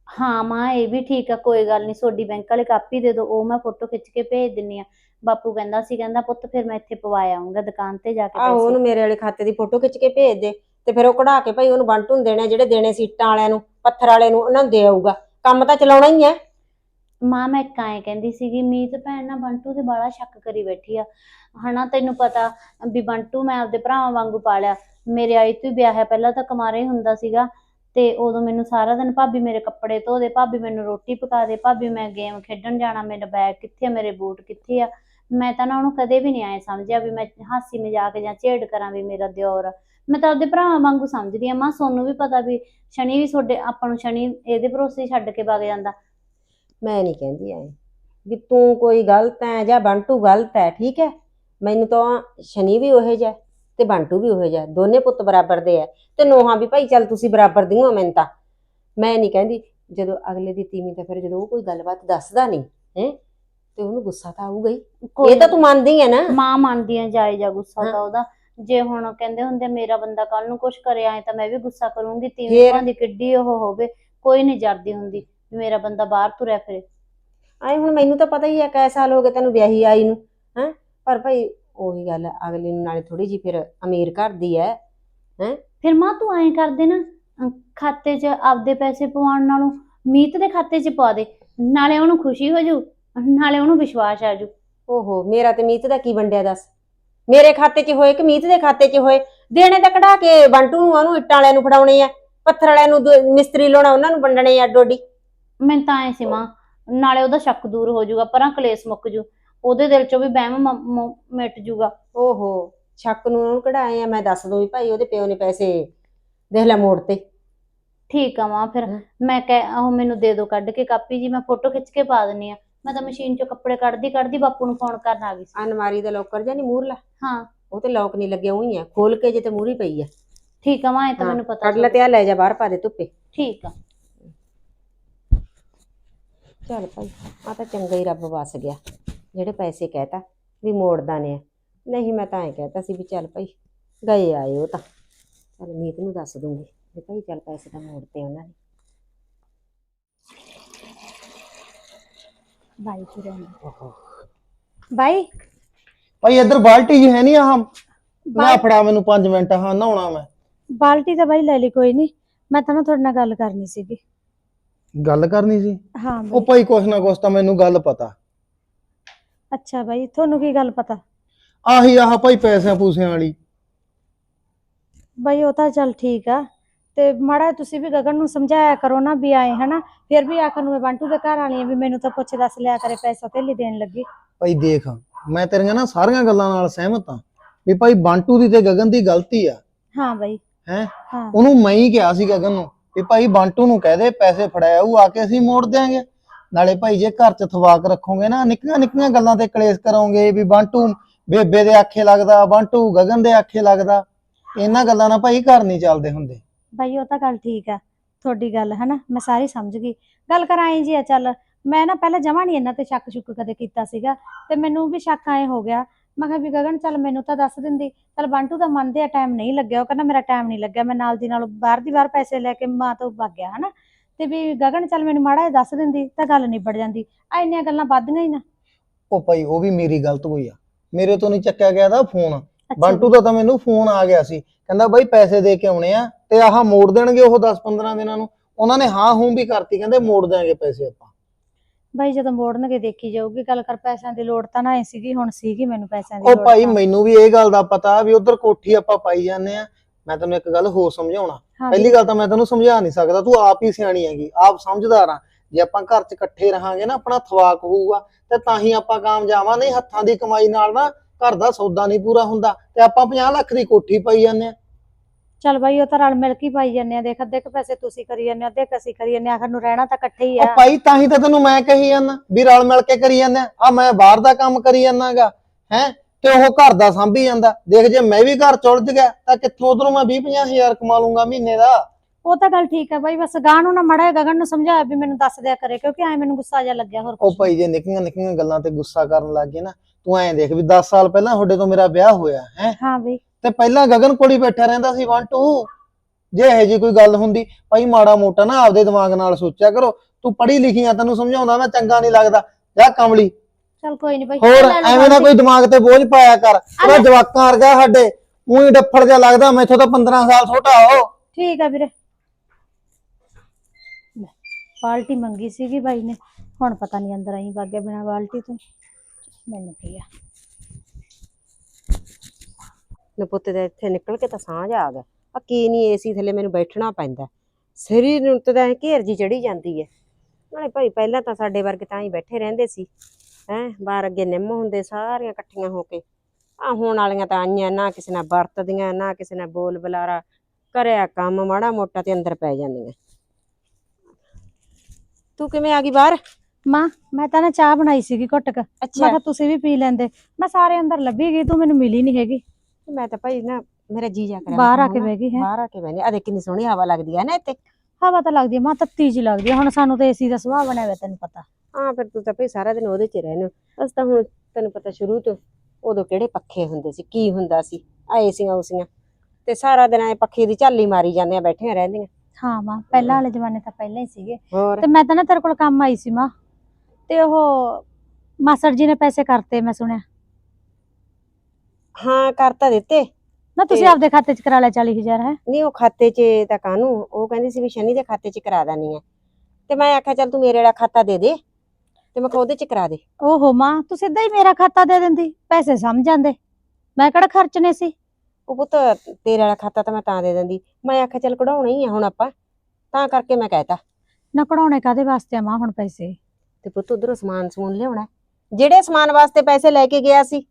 ਹਾਂ ਮਾਂ ਇਹ ਵੀ ਠੀਕ ਆ ਕੋਈ ਗੱਲ ਨਹੀਂ ਤੁਹਾਡੀ ਬੈਂਕ ਵਾਲੇ ਕਾਪੀ ਦੇ ਦਿਓ ਉਹ ਮੈਂ ਫੋਟੋ ਖਿੱਚ ਕੇ ਭੇਜ ਦਿੰਨੀ ਆ। ਬਾਪੂ ਕਹਿੰਦਾ ਸੀ ਕਹਿੰਦਾ ਪੁੱਤ ਫਿਰ ਮੈਂ ਇੱਥੇ ਪਵਾ ਆਉਂਗਾ ਦੁਕਾਨ ਤੇ ਜਾ ਕੇ ਆਹੋ ਪੈਸੇ। ਉਹਨੂੰ ਮੇਰੇ ਵਾਲੇ ਖਾਤੇ ਦੀ ਫੋਟੋ ਖਿੱਚ ਕੇ ਭੇਜ ਦੇ। ਤੇ ਫਿਰ ਉਹ ਕਢਾ ਕੇ ਭਾਈ ਉਹਨੂੰ ਬੰਟੂ ਨੂੰ ਦੇਣੇ ਆ, ਜਿਹੜੇ ਦੇਣੇ ਸੀਟਾਂ ਵਾਲਿਆਂ ਨੂੰ ਪੱਥਰ ਵਾਲੇ ਨੂੰ ਉਹਨਾਂ ਨੂੰ ਦੇ ਆਊਗਾ। ਕੰਮ ਤਾਂ ਚਲਾਉਣਾ ਹੀ ਹੈ ਮਾਂ ਮੈਂ ਕਾਏ ਕਹਿੰਦੀ ਸੀਗੀ ਮੀਤ ਭੈਣ ਨਾ ਬੰਟੂ ਤੇ ਬਾਲਾ ਸ਼ੱਕ ਕਰੀ ਬੈਠੀ ਆ। ਹਨਾ ਤੈਨੂੰ ਪਤਾ ਵੀ ਬੰਟੂ ਮੈਂ ਆਪਦੇ ਭਰਾਵਾਂ ਵਾਂਗੂ ਪਾਲਿਆ। ਮੇਰੇ ਆਈ ਤੋਂ ਹੀ ਵਿਆਹ ਹੈ ਪਹਿਲਾਂ ਤਾਂ ਕੁਮਾਰਾ ਹੀ ਹੁੰਦਾ ਸੀਗਾ। ਤੇ ਉਦੋਂ ਮੈਨੂੰ ਸਾਰਾ ਦਿਨ ਭਾਬੀ ਮੇਰੇ ਕੱਪੜੇ ਧੋ ਦੇ ਭਾਬੀ ਮੈਨੂੰ ਰੋਟੀ ਪਕਾ ਦੇ ਭਾਬੀ ਮੈਂ ਗੇਮ ਖੇਡਣ ਜਾਣਾ ਮੇਰਾ ਬੈਗ ਕਿੱਥੇ ਆ ਮੇਰੇ ਬੂਟ ਕਿੱਥੇ ਆ? ਮੈਂ ਤਾਂ ਨਾ ਉਹਨੂੰ ਕਦੇ ਵੀ ਨਹੀਂ ਆਏ ਸਮਝਿਆ ਵੀ ਮੈਂ ਹਾਸੀ ਮਜ਼ਾਕ ਜਾਂ ਝੇੜ ਕਰਾਂ ਵੀ ਮੇਰਾ ਦਿਓਰ। ਮੈਂ ਤਾਂ ਉਹਦੇ ਭਰਾਵਾਂ ਵਾਂਗੂ ਸਮਝਦੀ ਆ ਮਾਂ, ਸੋਨੂੰ ਵੀ ਪਤਾ ਵੀ ਸ਼ਨੀ ਵੀ ਤੁਹਾਡੇ, ਆਪਾਂ ਨੂੰ ਸ਼ਨੀ ਇਹਦੇ ਭਰੋਸੇ ਛੱਡ ਕੇ ਵਗ ਜਾਂਦਾ। ਮੈਂ ਨਹੀਂ ਕਹਿੰਦੀ ਐ ਵੀ ਤੂੰ ਕੋਈ ਗਲਤ ਐ ਜਾਂ ਬੰਟੂ ਗਲਤ ਐ, ਠੀਕ ਹੈ ਮੈਨੂੰ ਤਾਂ ਸ਼ਨੀ ਵੀ ਉਹੇ ਜਿਹਾ ਤੇ ਬੰਟੂ ਵੀ ਉਹੇ ਜਿਹਾ। ਦੋਨੇ ਪੁੱਤ ਬਰਾਬਰ ਦੇ ਐ। ਤੇ ਨੋਹਾਂ ਵੀ ਭਾਈ ਚੱਲ ਤੁਸੀਂ ਬਰਾਬਰ ਦੀਆਂ ਹੋ ਮੈਨੂੰ ਤਾਂ। ਮੈਂ ਨਹੀਂ ਕਹਿੰਦੀ ਜਦੋਂ ਅਗਲੇ ਦੀ ਤੀਵੀਂ ਤਾਂ ਫਿਰ ਜਦੋਂ ਉਹ ਕੋਈ ਗੱਲਬਾਤ ਦੱਸਦਾ ਨਹੀਂ, ਹੈ? ਤੇ ਉਹਨੂੰ ਗੁੱਸਾ ਤਾਂ ਆਊਗਾ ਹੀ। ਇਹ ਤਾਂ ਤੂੰ ਮੰਨਦੀ ਐ ਨਾ। ਮਾਂ ਮੰਨਦੀ ਆ ਜਾਇਜ਼ ਆ ਗੁੱਸਾ ਹਾਂ। ਤਾਂ ਉਹਦਾ। ਜੇ ਹੁਣ ਕਹਿੰਦੇ ਹੁੰਦੇ ਆ, ਮੇਰਾ ਬੰਦਾ ਕੱਲ ਨੂੰ ਕੁਝ ਕਰੇ ਆਏ ਤਾਂ ਮੈਂ ਵੀ ਗੁੱਸਾ ਕਰੂੰਗੀ? ਤੀਵੀਂ ਭਾਂ ਦੀ ਕਿੱਡੀ ਉਹ ਹੋਵੇ ਕੋਈ ਨਹੀਂ ਜਰਦੀ ਹੁੰਦੀ ਮੇਰਾ ਬੰਦਾ ਬਾਹਰ ਤੁਰਿਆ ਫਿਰੇ। ਆਏ ਹੁਣ ਮੈਨੂੰ ਤਾਂ ਪਤਾ ਹੀ ਐ ਕੈ ਸਾਲ ਹੋ ਗਏ ਤੈਨੂੰ ਵਿਆਹੀ ਆਈ ਨੂੰ ਹੈ? ਪਰ ਭਾਈ ਉਹੀ ਗੱਲ ਅਗਲੇ ਨੂੰ ਨਾਲੇ ਥੋੜੀ ਜੀ ਫਿਰ ਅਮੀਰ ਘਰ ਦੀ ਐ ਫਿਰ ਮਾਂ ਤੂੰ ਐਂ ਕਰਦੇ ਨਾ ਅਮ, ਖਾਤੇ 'ਚ ਆਪਦੇ ਪੈਸੇ ਪਵਾਉਣ ਨਾਲੋਂ ਮੀਤ ਦੇ ਖਾਤੇ 'ਚ ਪਾ ਦੇ ਨਾਲੇ ਉਹਨੂੰ ਖੁਸ਼ੀ ਹੋ ਜੂ। ਨਾਲੇ ਉਹਨੂੰ ਵਿਸ਼ਵਾਸ ਆ ਜੂ। ਓਹੋ ਮੇਰਾ ਤੇ ਮੀਤ ਦਾ ਕੀ ਵੰਡਿਆ ਦੱਸ? ਮੇਰੇ ਖਾਤੇ 'ਚ ਹੋਏ ਕਿ ਮੀਤ ਦੇ ਖਾਤੇ 'ਚ ਹੋਏ? ਦੇਣੇ ਤਾਂ ਕਢਾ ਕੇ ਬੰਟੂ ਨੂੰ ਉਹਨੂੰ ਇੱਟਾਂ ਵਾਲਿਆਂ ਨੂੰ ਫੜਾਉਣੇ ਆ ਪੱਥਰ ਵਾਲਿਆਂ ਨੂੰ ਦ- ਮਿਸਤਰੀ ਲਾਉਣਾ ਉਹਨਾਂ ਨੂੰ ਵੰਡਣੇ ਆ ਡੋਡੀ। ਮੈਂ ਤਾਂ ਐ ਸੀ ਮਾਂ ਨਾਲੇ ਉਹਦਾ ਸ਼ੱਕ ਦੂਰ ਹੋ ਜਾਊਗਾ ਪਰਾਂ ਕਲੇਸ਼ ਮੁੱਕ ਜੂ ਉਹਦੇ ਦਿਲ 'ਚੋਂ ਵੀ ਵਹਿਮ ਮ- ਮ- ਮਿਟ ਜੂਗਾ। ਓਹੋ ਸ਼ੱਕ ਨੂੰ ਉਹਨੂੰ ਕਢਾਏ ਆ ਮੈਂ ਦੱਸ ਦੂੰ ਵੀ ਭਾਈ ਉਹਦੇ ਪਿਓ ਨੇ ਪੈਸੇ ਦੇਖ ਲੈ ਮੋੜ ਤੇ। ਠੀਕ ਆ ਮਾਂ ਫਿਰ। ਮੈਂ ਕਹਿ ਉਹ ਮੈਨੂੰ ਦੇ ਦਿਓ ਕੱਢ ਕੇ ਕਾਪੀ ਜੀ ਮੈਂ ਫੋਟੋ ਖਿੱਚ ਕੇ ਪਾ ਦਿੰਨੀ ਆ। ਮੈਂ ਤਾਂ ਮਸ਼ੀਨ 'ਚੋਂ ਕੱਪੜੇ ਕੱਢਦੀ ਕੱਢਦੀ ਬਾਪੂ ਨੂੰ ਫੋਨ ਕਰਨ ਆ ਗਈ ਸੀ। ਅਨਮਾਰੀ ਦਾ ਲੋਕਰ ਜਾਂ ਨਹੀਂ ਮੂਰਲਾ ਹਾਂ। ਉਹ ਤੇ ਲੋਕ ਨਹੀਂ ਲੱਗਿਆ ਉਹੀ ਆ। ਖੋਲ ਕੇ ਜੇ ਤੇ ਮੂਰੀ ਪਈ ਆ। ਠੀਕ ਆ ਮਾਂ ਇਹ ਤਾਂ ਮੈਨੂੰ ਪਤਾ ਕੱਢ ਲੈ ਤੇ ਆ ਲੈ ਜਾ ਬਾਹਰ ਪਾ ਦੇ ਧੁੱਪੇ। ਠੀਕ ਆ। ਚੱਲ ਭਾਈ ਆ ਤਾਂ ਚੰਗਾ ਹੀ ਰੱਬ ਵਸ ਗਿਆ। ਜਿਹੜੇ ਪੈਸੇ ਕਹਿਤਾ ਵੀ ਮੋੜਦਾ ਨੇ। ਨਹੀਂ ਮੈਂ ਤਾਂ ਐ ਕਹਿਤਾ ਸੀ ਵੀ ਚੱਲ ਭਾਈ ਗਏ ਆਏ ਉਹ ਤਾਂ। ਚੱਲ ਮੀਤ ਨੂੰ ਦੱਸ ਦੂੰਗੀ ਵੀ ਭਾਈ ਚੱਲ ਪੈਸੇ ਤਾਂ ਮੋੜਤੇ ਉਹਨਾਂ ਨੇ। ਬਾਈ ਰਹਿੰਦਾ ਓਹੋ ਬਾਈ। ਭਾਈ ਇੱਧਰ ਬਾਲਟੀ ਜੀ ਹੈ ਨਹੀਂ ਆਹ? ਨਾ ਫੜਾ ਮੈਨੂੰ 5 ਮਿੰਟ ਹਾਂ ਨਹਾਉਣਾ ਮੈਂ। ਬਾਲਟੀ ਤਾਂ ਬਾਈ ਲੈ ਲਈ ਕੋਈ ਨਹੀਂ ਮੈਂ ਤਾਂ ਨਾ ਤੁਹਾਡੇ ਨਾਲ ਗੱਲ ਕਰਨੀ ਸੀਗੀ। ਗੱਲ ਕਰਨੀ ਸੀ? ਹਾਂ ਉਹ ਬਾਈ ਭਾਈ ਕੁਛ ਨਾ ਕੁਛ ਤਾਂ ਮੈਨੂੰ ਗੱਲ ਪਤਾ। ਅੱਛਾ ਬਾਈ ਤੁਹਾਨੂੰ ਕੀ ਗੱਲ ਪਤਾ? ਆਹੀ ਆਹ ਭਾਈ ਪੈਸਿਆਂ ਪੂਸਿਆਂ ਵਾਲੀ। ਬਾਈ ਉਹ ਤਾਂ ਚੱਲ ਠੀਕ ਆ। ਤੇ ਮਾੜਾ ਤੁਸੀਂ ਵੀ ਗਗਨ ਨੂੰ ਸਮਝਾਇਆ ਕਰੋ ਨਾ ਵੀ ਆਏ ਹਨਾ? ਫਿਰ ਵੀ ਆਖਰ ਨੂੰ ਮੈਂ ਬੰਟੂ ਦੇ ਘਰ ਵਾਲੀ ਆ ਵੀ ਮੈਨੂੰ ਤਾਂ ਪੁੱਛ ਦੱਸ ਲਿਆ ਕਰੇ ਪੈਸਾ ਧੇਲੀ ਦੇਣ ਲੱਗੀ। ਭਾਈ ਦੇਖ ਮੈਂ ਤੇਰੀਆਂ ਨਾ ਸਾਰੀਆਂ ਗੱਲਾਂ ਨਾਲ ਸਹਿਮਤ ਹਾਂ ਵੀ ਭਾਈ ਬੰਟੂ ਦੀ ਤੇ ਗਗਨ ਦੀ ਗਲਤੀ ਆ। ਹਾਂ ਬਾਈ। ਹੈ? ਹਾਂ। ਉਹਨੂੰ ਮੈਂ ਹੀ ਕਿਹਾ ਸੀ ਗਗਨ ਨੂੰ ਵੀ ਭਾਈ ਬੰਟੂ ਨੂੰ ਕਹਿ ਦੇ ਪੈਸੇ ਫੜਾਇਆ ਉਹ ਆ ਕੇ ਅਸੀਂ ਮੋੜ ਦਿਆਂਗੇ। ਨਾਲੇ ਭਾਈ ਜੇ ਘਰ 'ਚ ਥਵਾਕ ਰੱਖੋਗੇ ਨਾ ਨਿੱਕੀਆਂ ਨਿੱਕੀਆਂ ਗੱਲਾਂ ਤੇ ਕਲੇਸ਼ ਕਰੋਗੇ ਵੀ ਬੰਟੂ ਬੇਬੇ ਦੇ ਆਖੇ ਲੱਗਦਾ ਬੰਟੂ ਗਗਨ ਦੇ ਆਖੇ ਲੱਗਦਾ। ਇਹਨਾਂ ਗੱਲਾਂ ਨਾਲ ਭਾਈ ਘਰ ਨਹੀਂ ਚੱਲਦੇ ਹੁੰਦੇ। ਬਾਈ ਉਹ ਤਾਂ ਗੱਲ ਠੀਕ ਆ ਤੁਹਾਡੀ ਗੱਲ ਹਨਾ? ਮੈਂ ਸਾਰੀ ਸਮਝ ਗਈ। ਗੱਲ ਕਰਾਈ ਜੀ ਆ ਚੱਲ। ਮੈਂ ਨਾ ਪਹਿਲਾਂ ਜਮਾ ਨਹੀਂ ਇਹਨਾਂ ਤੇ ਸ਼ੱਕ ਸ਼ੁੱਕ ਕਦੇ ਕੀਤਾ ਸੀਗਾ ਤੇ ਮੈਨੂੰ ਵੀ ਸ਼ੱਕ ਆਏ ਹੋ ਗਿਆ। ਮੈਂ ਕਿਹਾ ਵੀ ਗਗਨ ਚੱਲ ਮੈਨੂੰ ਤਾਂ ਦੱਸ ਦਿੰਦੀ। ਚੱਲ ਬੰਟੂ ਤਾਂ ਮੰਨਦੇ ਆ ਟਾਈਮ ਨਹੀਂ ਲੱਗਿਆ। ਉਹ ਕਹਿੰਦਾ ਮੇਰਾ ਟਾਈਮ ਨਹੀਂ ਲੱਗਿਆ। ਮੈਂ ਨਾਲ ਦੀ ਨਾਲ ਬਾਹਰ ਦੀ ਬਾਹਰ ਪੈਸੇ ਲੈ ਕੇ ਮਾਂ ਤੋਂ ਭੱਗ ਗਿਆ ਹਨਾ? ਤੇ ਵੀ ਗਗਨ ਚੱਲ ਮੈਨੂੰ ਮਾੜਾ ਜਿਹਾ ਦੱਸ ਦਿੰਦੀ ਤਾਂ ਗੱਲ ਨਿਬੜ ਜਾਂਦੀ। ਆ ਇੰਨੀਆਂ ਗੱਲਾਂ ਵੱਧਦੀਆਂ ਹੀ ਨਾ। ਉਹ ਭਾਈ ਉਹ ਵੀ ਮੇਰੀ ਗਲਤ ਹੋਈ ਆ। ਮੇਰੇ ਤੋਂ ਨਹੀਂ ਚੱਕਿਆ ਗਿਆ ਦਾ ਫੋਨ। ਬੰਟੂ ਦਾ ਤਾਂ ਮੈਨੂੰ ਫੋਨ ਆ ਗਿਆ ਸੀ। ਕਹਿੰਦਾ ਬਾਈ ਪੈਸੇ ਦੇ ਕੇ ਆਉਣੇ ਆ। ਤੇ ਆਹ ਮੋੜ ਦੇਣਗੇ ਉਹ 10-15 ਦਿਨਾਂ ਨੂੰ। ਉਹਨਾਂ ਨੇ ਹਾਂ ਹੂੰ ਵੀ ਕਰਤੀ ਕਹਿੰਦੇ ਮੋੜ ਦਿਆਂਗੇ ਪੈਸੇ ਆਪਾਂ। ਬਾਈ ਜਦੋਂ ਮੋੜਨਗੇ ਦੇਖੀ ਜਾਊਗੀ ਗੱਲ ਕਰ ਪੈਸਿਆਂ ਦੀ ਲੋੜ ਤਾਂ ਨਾ ਐ ਸੀਗੀ ਹੁਣ ਸੀਗੀ ਮੈਨੂੰ ਪੈਸਿਆਂ ਦੀ ਉਹ ਲੋੜ ਭਾਈ ਤਾਂ। ਮੈਨੂੰ ਵੀ ਇਹ ਗੱਲ ਦਾ ਪਤਾ ਵੀ ਉਧਰ ਕੋਠੀ ਆਪਾਂ ਪਾਈ ਜਾਂਦੇ ਆ। ਮੈਂ ਤੈਨੂੰ ਇੱਕ ਗੱਲ ਹੋਰ ਸਮਝਾਉਣਾ। ਹਾਂ ਪਹਿਲੀ ਗੱਲ ਤਾਂ ਮੈਂ ਤੈਨੂੰ ਸਮਝਾ ਨਹੀਂ ਸਕਦਾ ਤੂੰ ਆਪ ਹੀ ਸਿਆਣੀ ਹੈਗੀ ਆਪ ਸਮਝਦਾਰ ਆ। ਜੇ ਆਪਾਂ ਘਰ 'ਚ ਇਕੱਠੇ ਰਹਾਂਗੇ ਨਾ ਆਪਣਾ ਥਵਾਕ ਹੋਊਗਾ ਤੇ ਤਾਂ ਹੀ ਆਪਾਂ ਕਾਮਯਾਬ ਨਹੀਂ ਹੱਥਾਂ ਦੀ ਕਮਾਈ ਨਾਲ ਨਾ ਘਰ ਦਾ ਸੌਦਾ ਨਹੀਂ ਪੂਰਾ ਹੁੰਦਾ। ਤੇ ਆਪਾਂ 50 ਲੱਖ ਦੀ ਕੋਠੀ ਪਾਈ ਜਾਂਦੇ ਆ। ਚੱਲ ਬਾਈ ਉਹ ਤਾਂ ਰਲ ਮਿਲ ਕੇ ਹੀ ਪਾਈ ਜਾਂਦੇ ਆ। ਦੇਖ ਅੱਧੇ ਕੁ ਪੈਸੇ ਤੁਸੀਂ ਕਰੀ ਜਾਂਦੇ ਹੋ ਅੱਧੇ ਕੁ ਅਸੀਂ ਕਰੀ ਜਾਂਦੇ ਆ। ਆਖਰ ਨੂੰ ਰਹਿਣਾ ਤਾਂ ਇਕੱਠੇ ਹੀ ਆ। ਉਹ ਭਾਈ ਤਾਂ ਹੀ ਤਾਂ ਤੈਨੂੰ ਮੈਂ ਕਹੀ ਜਾਂਦਾ ਵੀ ਰਲ ਮਿਲ ਕੇ ਕਰੀ ਜਾਂਦੇ ਆ। ਮੈਂ ਬਾਹਰ ਦਾ ਕੰਮ ਕਰੀ ਜਾਂਦਾਗਾ ਹੈ? ਤੇ ਉਹ ਘਰ ਦਾ ਸਾਂਭੀ ਜਾਂਦਾ। ਦੇਖ ਜੇ ਮੈਂ ਵੀ ਘਰ ਚ ਉਲਝ ਗਿਆ ਤਾਂ ਕਿੱਥੋਂ ਉਧਰੋਂ ਮੈਂ 20 ਹਜ਼ਾਰ ਕਮਾ ਲੂੰਗਾ ਮਹੀਨੇ ਦਾ? ਉਹ ਤਾਂ ਗੱਲ ਠੀਕ ਹੈ ਬਾਈ ਬਸ ਗਾਂ ਨੂੰ ਨਾ ਮੜਾ ਗਗਨ ਨੂੰ ਸਮਝਾਇਆ ਵੀ ਮੈਨੂੰ ਦੱਸ ਦਿਆ ਕਰੇ ਕਿਉਂਕਿ ਐ ਮੈਨੂੰ ਗੁੱਸਾ ਜਿਹਾ ਲੱਗਿਆ ਹੋਰ ਉਹ ਕੁਛ ਭਾਈ ਜੇ ਨਿੱਕੀਆਂ ਨਿੱਕੀਆਂ ਗੱਲਾਂ ਤੇ ਗੁੱਸਾ ਕਰਨ ਲੱਗ ਗਏ ਨਾ ਤੂੰ ਐਂ ਦੇਖ ਵੀ 10 ਸਾਲ ਪਹਿਲਾਂ ਤੁਹਾਡੇ ਤੋਂ ਮੇਰਾ ਵਿਆਹ ਹੋਇਆ ਹੈ? ਨਹੀਂ। ਹਾਂ ਬਈ। ਤੇ ਪਹਿਲਾਂ ਗਗਨ ਕੋਲ ਹੀ ਬੈਠਾ ਰਹਿੰਦਾ ਸੀ ਵੰਟੂ ਜੇ ਇਹੋ ਜੀ ਕੋਈ ਗੱਲ ਹੁੰਦੀ ਭਾਈ ਮਾੜਾ ਮੋਟਾ ਨਾ ਆਪਦੇ ਦਿਮਾਗ ਨਾਲ ਸੋਚਿਆ ਕਰੋ। ਤੂੰ ਪੜ੍ਹੀ ਲਿਖੀ ਆ ਤੈਨੂੰ ਸਮਝਾਉਂਦਾ ਮੈਂ ਚੰਗਾ ਨਹੀਂ ਲੱਗਦਾ। ਜਾ ਕਮਲੀ। ਚੱਲ ਕੋਈ ਨਹੀਂ ਬਾਈ ਹੋਰ ਐਵੇਂ ਨਾ। ਕੋਈ ਦਿਮਾਗ ਤੇ ਬੋਝ ਪਾਇਆ ਕਰ। ਉਹਦਾ ਜਵਾਕਾਂ ਵਰਗਾ ਸਾਡੇ ਉਹੀ ਡੱਫੜ ਜਿਹਾ ਲੱਗਦਾ ਮੈਥੋਂ ਤਾਂ 15 ਸਾਲ ਛੋਟਾ ਹੋ। ਠੀਕ ਆ ਵੀਰੇ। ਬਾਲਟੀ ਮੰਗੀ ਸੀਗੀ ਬਾਈ ਨੇ ਹੁਣ ਪਤਾ ਨਹੀਂ ਅੰਦਰ ਆਈ ਵਗ ਗਿਆ ਬਿਨਾ ਬਾਲਟੀ ਤੋਂ। ਮੈਨੂੰ ਕੀ ਆ। ਨੇ ਪੁੱਤ ਦੇ ਇੱਥੇ ਨਿਕਲ ਕੇ ਤਾਂ ਸਾਂਝ ਆ ਗਿਆ। ਆ ਕੀ ਨਹੀਂ ਏਸੀ ਥੱਲੇ ਮੈਨੂੰ ਬੈਠਣਾ ਪੈਂਦਾ। ਸਰੀਰ ਨੂੰ ਤਾਂ ਐਂ ਘੇਰ ਜੀ ਚੜੀ ਜਾਂਦੀ ਹੈ ਨਾਲੇ ਭਾਈ ਪਹਿਲਾਂ ਤਾਂ ਸਾਡੇ ਵਰਗੇ ਤਾਂ ਹੀ ਬੈਠੇ ਰਹਿੰਦੇ ਸੀ। ਹੈ ਬਾਹਰ ਅੱਗੇ ਨਿੰਮ ਹੁੰਦੇ ਸਾਰੀਆਂ ਇਕੱਠੀਆਂ ਹੋ ਕੇ। ਆ ਹੋਣ ਵਾਲੀਆਂ ਤਾਂ ਆਈਆਂ ਨਾ ਕਿਸੇ ਨਾਲ ਵਰਤਦੀਆਂ ਨਾ ਕਿਸੇ ਨਾਲ ਬੋਲ ਬੁਲਾਰਾ। ਕਰਿਆ ਕੰਮ ਮਾੜਾ ਮੋਟਾ ਤੇ ਅੰਦਰ ਪੈ ਜਾਂਦੀਆਂ। ਤੂੰ ਕਿਵੇਂ ਆ ਗਈ ਬਾਹਰ? ਮਾਂ ਮੈਂ ਤਾਂ ਨਾ ਚਾਹ ਬਣਾਈ ਸੀਗੀ ਘੁੱਟ ਕ। ਮੈਂ ਕਿਹਾ ਤੁਸੀਂ ਵੀ ਪੀ ਲੈਂਦੇ। ਮੈਂ ਸਾਰੇ ਅੰਦਰ ਲੱਭੀ ਗਈ ਤੂੰ ਮੈਨੂੰ ਮਿਲੀ ਨਹੀਂ ਹੈਗੀ। ਮੈਂ ਤਾਂ ਭਾਈ ਨਾ ਮੇਰਾ ਜੀ ਜਾ ਕਰਿਆ ਬਾਹਰ ਆ ਕੇ ਬਹਿ ਗਈ ਹੈ। ਬਾਹਰ ਆ ਕੇ ਬਹਿਨੇ ਆ ਦੇਖ ਕਿੰਨੀ ਸੋਹਣੀ ਹਵਾ ਲੱਗਦੀ ਹੈ ਨਾ ਇੱਥੇ। ਹਵਾ ਤਾਂ ਲੱਗਦੀ ਹੈ ਮਾਂ ਤੱਤੀ ਜੀ ਲੱਗਦੀ ਹੈ ਹੁਣ ਸਾਨੂੰ ਤਾਂ ਏਸੀ ਦਾ ਸੁਭਾਅ ਬਣਿਆ ਹੋਇਆ ਤੈਨੂੰ ਪਤਾ। ਹਾਂ ਫਿਰ ਤੂੰ ਤਾਂ ਭਈ ਸਾਰਾ ਦਿਨ ਉਹਦੇ 'ਚ ਹੋ ਅਸੀਂ ਤਾਂ ਹੁਣ ਤੈਨੂੰ ਪਤਾ ਸ਼ੁਰੂ ਤੋਂ ਉਦੋਂ ਕਿਹੜੇ ਪੱਖੇ ਹੁੰਦੇ ਸੀ ਕੀ ਹੁੰਦਾ ਸੀ। ਆ ਏਸੀਆਂ ਉਸੀਆਂ। ਤੇ ਸਾਰਾ ਦਿਨ ਐ ਪੱਖੇ ਦੀ ਝਾਲੀ ਮਾਰੀ ਜਾਂਦੇ ਆ ਬੈਠੀਆਂ ਰਹਿੰਦੀਆਂ। ਹਾਂ ਮਾਂ ਪਹਿਲਾਂ ਵਾਲੇ ਜ਼ਮਾਨੇ ਤਾਂ ਪਹਿਲਾਂ ਹੀ ਸੀਗੇ। ਹੋਰ? ਤੇ ਮੈਂ ਤਾਂ ਨਾ ਤੇਰੇ ਕੋਲ ਕੰਮ ਆਈ ਸੀ ਮਾਂ। ਤੇ ਉਹ ਮਾਸੜ ਜੀ ਨੇ ਪੈਸੇ ਕਰਤੇ ਮੈਂ ਸੁਣਿਆ। ਹਾਂ ਕਰ ਤਾਂ ਦਿੱਤੇ। ਨਾ ਤੁਸੀਂ ਆਪਦੇ ਖਾਤੇ 'ਚ ਕਰਾ ਲਿਆ 40000 ਹੈ? ਨਹੀਂ ਉਹ ਖਾਤੇ 'ਚ ਤਾਂ ਕਾਹਨੂੰ? ਉਹ ਕਹਿੰਦੀ ਸੀ ਵੀ ਸ਼ਨੀ ਦੇ ਖਾਤੇ 'ਚ ਕਰਾ ਦਾਨੀ ਆ। ਤੇ ਮੈਂ ਆਖਿਆ ਚੱਲ ਤੂੰ ਮੇਰੇ ਵਾਲਾ ਖਾਤਾ ਦੇ ਦੇ ਤੇ ਮੈਂ ਕਿਹਾ ਉਹਦੇ 'ਚ ਕਰਾ ਦੇ। ਓਹੋ ਮਾਂ ਤੂੰ ਸਿੱਧਾ ਹੀ ਮੇਰਾ ਖਾਤਾ ਦੇ ਦਿੰਦੀ। ਪੈਸੇ ਸਮਝ ਜਾਂਦੇ। ਮੈਂ ਕਿਹੜਾ ਖਰਚਨੇ ਸੀ? ਉਹ ਪੁੱਤ ਤੇਰੇ ਵਾਲਾ ਖਾਤਾ ਤਾਂ ਮੈਂ ਤਾਂ ਦੇ ਦਿੰਦੀ। ਮੈਂ ਆਖਿਆ ਚੱਲ ਕਢਾਉਣਾ ਹੀ ਆ ਹੁਣ ਆਪਾਂ। ਤਾਂ ਕਰਕੇ ਮੈਂ ਕਹਿਤਾ। ਨਾ ਕਢਾਉਣੇ ਕਾਦੇ ਵਾਸਤੇ ਆ ਮਾਂ ਹੁਣ ਪੈਸੇ? ਤੇ ਪੁੱਤ ਉਧਰੋਂ ਸਮਾਨ ਸਮੂਨ ਲਿਆਉਣਾ। ਜਿਹੜੇ ਸਮਾਨ ਵਾਸਤੇ ਪੈਸੇ ਲੈ ਕੇ ਗਿਆ ਸੀ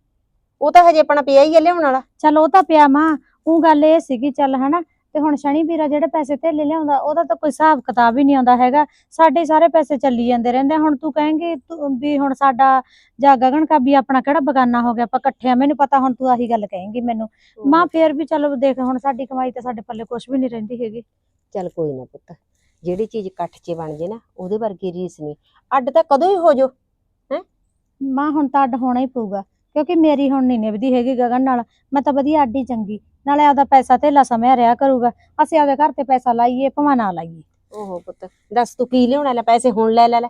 ਉਹ ਤਾਂ ਹਜੇ ਆਪਣਾ ਪਿਆ ਹੀ ਆ ਲਿਆਉਣ ਵਾਲਾ। ਚੱਲ ਉਹ ਤਾਂ ਪਿਆ ਮਾਂ ਉਹ ਗੱਲ ਇਹ ਸੀਗੀ ਚੱਲ ਹਨਾ ਤੇ ਹੁਣ ਸ਼ਨੀ ਵੀਰਾ ਜਿਹੜੇ ਪੈਸੇ ਧੇਲੇ ਲਿਆਉਂਦਾ ਉਹਦਾ ਤਾਂ ਕੋਈ ਹਿਸਾਬ ਕਿਤਾਬ ਹੀ ਨਹੀਂ ਆਉਂਦਾ ਹੈਗਾ। ਸਾਡੇ ਸਾਰੇ ਪੈਸੇ ਚੱਲੀ ਜਾਂਦੇ ਰਹਿੰਦੇ। ਹੁਣ ਤੂੰ ਕਹੇਂਗੀ ਵੀ ਹੁਣ ਸਾਡਾ ਜਾਂ ਗਗਨ ਕਾ ਵੀ ਆਪਣਾ ਕਿਹੜਾ ਬਗਾਨਾ ਹੋ ਗਿਆ? ਆਪਾਂ ਇਕੱਠੇ ਆ ਮੈਨੂੰ ਪਤਾ ਹੁਣ ਤੂੰ ਆਹੀ ਗੱਲ ਕਹੇਂਗੀ ਮੈਨੂੰ। ਮਾਂ ਫੇਰ ਵੀ ਚੱਲ ਦੇਖ ਹੁਣ ਸਾਡੀ ਕਮਾਈ ਤਾਂ ਸਾਡੇ ਪੱਲੇ ਕੁਝ ਵੀ ਨਹੀਂ ਰਹਿੰਦੀ ਹੈਗੀ। ਚੱਲ ਕੋਈ ਨਾ ਪੁੱਤ ਜਿਹੜੀ ਚੀਜ਼ ਇਕੱਠ 'ਚ ਬਣ ਜੇ ਨਾ ਉਹਦੇ ਵਰਗੀ ਰੀਸ ਨਹੀਂ। ਅੱਡ ਤਾਂ ਕਦੋਂ ਹੀ ਹੋ ਜੋ ਮਾਂ ਹੁਣ ਤਾਂ ਅੱਡ ਹੋਣਾ ਹੀ ਪਊਗਾ। ਕਿਉਂਕਿ ਮੇਰੀ ਹੁਣ ਨਹੀਂ ਨਿਭਦੀ ਹੈਗੀ ਗਗਨ ਨਾਲ, ਮੈਂ ਤਾਂ ਵਧੀਆ ਆਡੀ ਚੰਗੀ। ਨਾਲੇ ਆਪਦਾ ਪੈਸਾ ਧੇਲਾ ਸਮਿਆ ਰਿਹਾ ਕਰੂਗਾ। ਅਸੀਂ ਆਪਦੇ ਘਰ ਤੇ ਪੈਸਾ ਲਾਈਏ, ਭਾਵੇਂ ਨਾ ਲਾਈਏ। ਓਹੋ ਪੁੱਤ, ਦੱਸ ਤੂੰ ਕੀ ਲਿਆਉਣਾ, ਲੈ ਪੈਸੇ ਹੁਣ ਲੈ ਲੈ ਲੈ।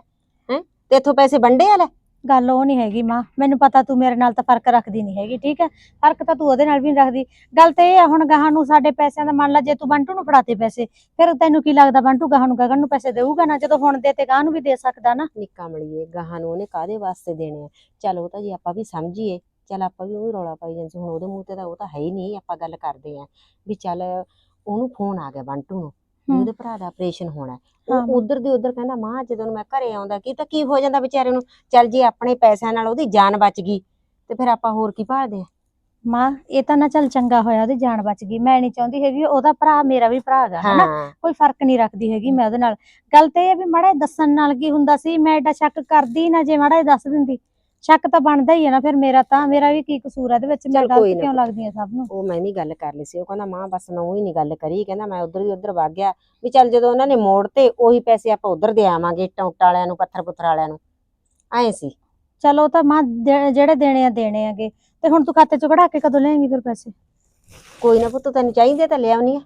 ਹੈ? ਤੇ ਇੱਥੋਂ ਪੈਸੇ ਵੰਡੇ ਆ, ਲੈ? ਗੱਲ ਉਹ ਨਹੀਂ ਹੈਗੀ ਮਾਂ। ਮੈਨੂੰ ਪਤਾ ਤੂੰ ਮੇਰੇ ਨਾਲ ਤਾਂ ਫ਼ਰਕ ਰੱਖਦੀ ਨਹੀਂ ਹੈਗੀ, ਠੀਕ ਹੈ? ਫ਼ਰਕ ਤਾਂ ਤੂੰ ਉਹਦੇ ਨਾਲ ਵੀ ਨਹੀਂ ਰੱਖਦੀ। ਗੱਲ ਤੇ ਇਹ ਆ, ਹੁਣ ਗਾਹਾਂ ਨੂੰ ਸਾਡੇ ਪੈਸਿਆਂ ਦਾ ਮੰਨ ਲਾ, ਜੇ ਤੂੰ ਬੰਟੂ ਨੂੰ ਫੜਾਤੇ ਪੈਸੇ, ਫਿਰ ਤੈਨੂੰ ਕੀ ਲੱਗਦਾ ਬੰਟੂ ਗਾਹਾਂ ਨੂੰ ਗਗਨ ਨੂੰ ਪੈਸੇ ਦੇਊਗਾ ਨਾ? ਜਦੋਂ ਹੁਣ ਦੇ ਤੇ ਗਾਹਾਂ ਨੂੰ ਵੀ ਦੇ ਸਕਦਾ ਨਾ। ਨਿੱਕਾ ਮਲੀਏ ਗਾਹਾਂ ਨੂੰ ਉਹਨੇ ਕਾਦੇ ਵਾਸਤੇ ਦੇਣੇ ਆ? ਚੱਲ ਉਹ ਤਾਂ ਜੀ ਆਪਾਂ ਵੀ ਸਮਝੀਏ। ਚੱਲ ਆਪਾਂ ਵੀ ਉਹ ਰੌਲਾ ਪਾਈ ਜਾਂਦੇ ਹੁਣ ਉਹਦੇ ਮੂੰਹ ਤੇ ਤਾਂ ਉਹ ਤਾਂ ਹੈ ਹੀ ਨਹੀਂ, ਆਪਾਂ ਗੱਲ ਕਰਦੇ ਆ। ਵੀ ਚੱਲ ਉਹਨੂੰ ਫੋਨ ਆ ਗਿਆ ਬੰਟੂ ਨੂੰ। ਵੀ। ਉਹਦੇ ਭਰਾ ਦਾ ਆਪਰੇਸ਼ਨ ਹੋਣਾ। ਉਹ ਉਧਰ ਦੇ ਉਧਰ ਕਹਿੰਦਾ ਮਾਂ ਜਦੋਂ ਨੂੰ ਮੈਂ ਘਰੇ ਆਉਂਦਾ ਕੀ ਤਾਂ ਕੀ ਹੋ ਜਾਂਦਾ ਵਿਚਾਰੇ ਨੂੰ? ਚੱਲ ਜੇ ਆਪਣੇ ਪੈਸਿਆਂ ਨਾਲ ਉਹਦੀ ਜਾਨ ਬਚ ਗਈ ਤੇ ਫਿਰ ਆਪਾਂ ਹੋਰ ਕੀ ਭਾਲਦੇ ਆ? ਮਾਂ ਇਹ ਤਾਂ ਨਾ ਚੱਲ ਚੰਗਾ ਹੋਇਆ ਉਹਦੀ ਜਾਨ ਬਚ ਗਈ। ਮੈਂ ਨਹੀਂ ਚਾਹੁੰਦੀ ਹੈਗੀ ਉਹਦਾ ਭਰਾ ਮੇਰਾ ਵੀ ਭਰਾ ਹੈਗਾ ਹਨਾ? ਕੋਈ ਫ਼ਰਕ ਨਹੀਂ ਰੱਖਦੀ ਹੈਗੀ ਮੈਂ ਉਹਦੇ ਨਾਲ। ਗੱਲ ਤੇ ਇਹ ਵੀ ਮਾੜਾ ਦੱਸਣ ਨਾਲ ਕੀ ਹੁੰਦਾ ਸੀ ਮੈਂ ਐਡਾ ਸ਼ੱਕ ਕਰਦੀ ਨਾ ਜੇ ਮਾੜਾ ਦੱਸ ਦਿੰਦੀ। ਸ਼ੱਕ ਤਾਂ ਬਣਦਾ ਹੀ ਹੈ ਨਾ ਫਿਰ ਮੇਰਾ ਤਾਂ ਮੇਰਾ ਵੀ ਕੀ ਕਸੂਰ ਹੈ ਇਹਦੇ ਵਿੱਚ? ਮੈਂ ਚੱਲ ਕੋਈ ਗਲਤ ਨਾ ਕਿਉਂ। ਲੱਗਦੀ ਆ ਸਭ ਨੂੰ? ਉਹ ਮੈਂ ਵੀ ਗੱਲ ਕਰ ਲਈ ਸੀ ਉਹ ਕਹਿੰਦਾ ਮਾਂ ਬਸ ਮੈਂ ਉਹੀ ਨਹੀਂ ਗੱਲ ਕਰੀ ਕਹਿੰਦਾ ਮੈਂ ਉਧਰ ਦੀ ਉਧਰ ਵਗ ਗਿਆ। ਵੀ ਚੱਲ ਜਦੋਂ ਉਹਨਾਂ ਨੇ ਮੋੜ ਤੇ ਉਹੀ ਪੈਸੇ ਆਪਾਂ ਉਧਰ ਦੇ ਆਵਾਂਗੇ ਇੱਟਾਂ ਉੱਟਾਂ ਵਾਲਿਆਂ ਨੂੰ ਪੱਥਰ ਪੁੱਥਰ ਵਾਲਿਆਂ ਨੂੰ। ਐਂ ਸੀ। ਚਲੋ ਤਾਂ ਮਾਂ ਦੇ- ਜਿਹੜੇ ਦੇਣੇ ਆ ਦੇਣੇ ਆਗੇ। ਤੇ ਹੁਣ ਤੂੰ ਖਾਤੇ ਚੋਂ ਕਢਾ ਕੇ ਕਦੋਂ ਲੈਂਗੀ ਫਿਰ ਪੈਸੇ? ਕੋਈ ਨਾ ਪੁੱਤ ਤੈਨੂੰ ਚਾਹੀਦੇ ਤਾਂ ਲੈ ਆਉਣੀ ਆ।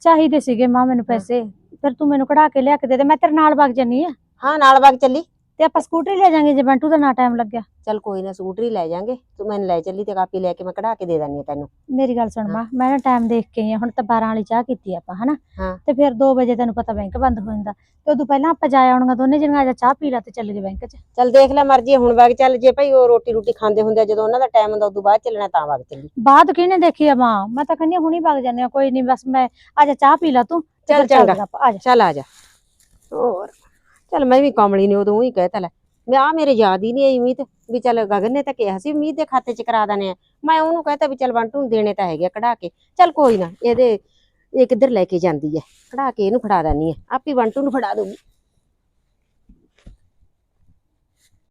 ਚਾਹੀਦੇ ਸੀਗੇ ਮਾਂ ਮੈਨੂੰ ਪੈਸੇ। ਫਿਰ ਤੂੰ ਮੈਨੂੰ ਕਢਾ ਕੇ ਲਿਆ ਕੇ ਦੇ ਦੇ ਮੈਂ ਤੇਰੇ ਨਾਲ ਵਗ ਜਾਨੀ ਆ। ਹਾਂ ਨਾਲ ਵਗ ਚੱਲੀ। ਤੇ ਆਪਾਂ ਸਕੂਟਰੀ ਲੈ ਜਾਾਂਗੇ ਜੇ ਬੰਟੂ ਦਾ ਨਾ ਟਾਈਮ ਲੱਗਿਆ। ਚੱਲ ਕੋਈ ਨਾ ਸਕੂਟਰੀ ਲੈ ਜਾਾਂਗੇ। ਤੂੰ ਮੈਨੂੰ ਲੈ ਚੱਲੀ ਤੇ ਕਾਪੀ ਲੈ ਕੇ ਮੈਂ ਕਢਾ ਕੇ ਦੇ ਦਾਨੀ ਆ ਤੈਨੂੰ। ਮੇਰੀ ਗੱਲ ਸੁਣ ਮਾਂ ਮੈਂ ਨਾ ਟਾਈਮ ਦੇਖ ਕੇ ਆਈ ਹੁਣ ਤਾਂ 12 ਵਾਲੀ ਚਾਹ ਕੀਤੀ ਆਪਾਂ ਹਨਾ? ਹਾਂ। ਤੇ ਫਿਰ 2 ਵਜੇ ਤੈਨੂੰ ਪਤਾ ਬੈਂਕ ਬੰਦ ਹੋ ਜਾਂਦਾ। ਤੇ ਉਦੋਂ ਪਹਿਲਾਂ ਆਪਾਂ ਜਾ ਆਉਣੀਆਂ ਦੋਨੇ ਜਣੀਆਂ ਆ ਚਾਹ ਪੀ ਲਾ ਤੇ ਚੱਲ ਗਏ ਬੈਂਕ 'ਚ। ਚੱਲ ਦੇਖ ਲੈ ਮਰਜ਼ੀ ਹੁਣ ਵਗ ਚੱਲ ਜੇ ਭਾਈ ਉਹ ਰੋਟੀ ਰੋਟੀ ਖਾਂਦੇ ਹੁੰਦੇ ਆ ਜਦੋਂ ਉਹਨਾਂ ਦਾ ਟਾਈਮ ਹੁੰਦਾ ਉਦੋਂ ਬਾਅਦ ਚੱਲਣਾ ਤਾਂ ਵਗ ਚੱਲੀ। ਬਾਅਦ ਕਿਹਨੇ ਦੇਖੀ ਆ ਮਾਂ? ਮੈਂ ਤਾਂ ਕਹਿੰਦੀ ਹਾਂ ਹੁਣੀ ਵਗ ਜਾਂਦੇ ਆ ਕੋਈ ਨਹੀਂ ਬਸ ਮੈਂ ਆ ਜਾ ਚਾਹ ਪੀ ਲਾ ਤੂੰ ਤੇ ਚੱਲ ਫਿਰ ਚੱਲਦੇ ਚੰਗਾ। ਆਪਾਂ ਆ ਜਾ। ਚੱਲ ਆ ਜਾ। ਹੋਰ। ਚੱਲ ਮੈਂ ਵੀ ਕਮਲੀ ਨੇ ਉਦੋਂ ਹੀ ਕਹਿਤਾ, ਲੈ, ਮੈਂ ਆ ਮੇਰੇ ਯਾਦ ਹੀ ਨਹੀਂ ਆਈ ਮੀਤ, ਵੀ ਚੱਲ ਗਗਨ ਨੇ ਤਾਂ ਕਿਹਾ ਸੀ, ਮੀਤ ਦੇ ਖਾਤੇ 'ਚ ਕਰਾ ਦਨੇ ਆ। ਮੈਂ ਉਹਨੂੰ ਕਹਿਤਾ ਵੀ ਚੱਲ ਬੰਟੂ ਨੂੰ ਦੇਣੇ ਤਾਂ ਹੈਗੇ ਆ ਕਢਾ ਕੇ। ਚੱਲ ਕੋਈ ਨਾ, ਇਹਦੇ, ਇਹ ਕਿੱਧਰ ਲੈ ਕੇ ਜਾਂਦੀ ਹੈ ਕਢਾ ਕੇ ਇਹਨੂੰ ਫੜਾ ਦਾਨੀ ਆ। ਆਪੀ ਬੰਟੂ ਨੂੰ ਫੜਾ ਦੂਗੀ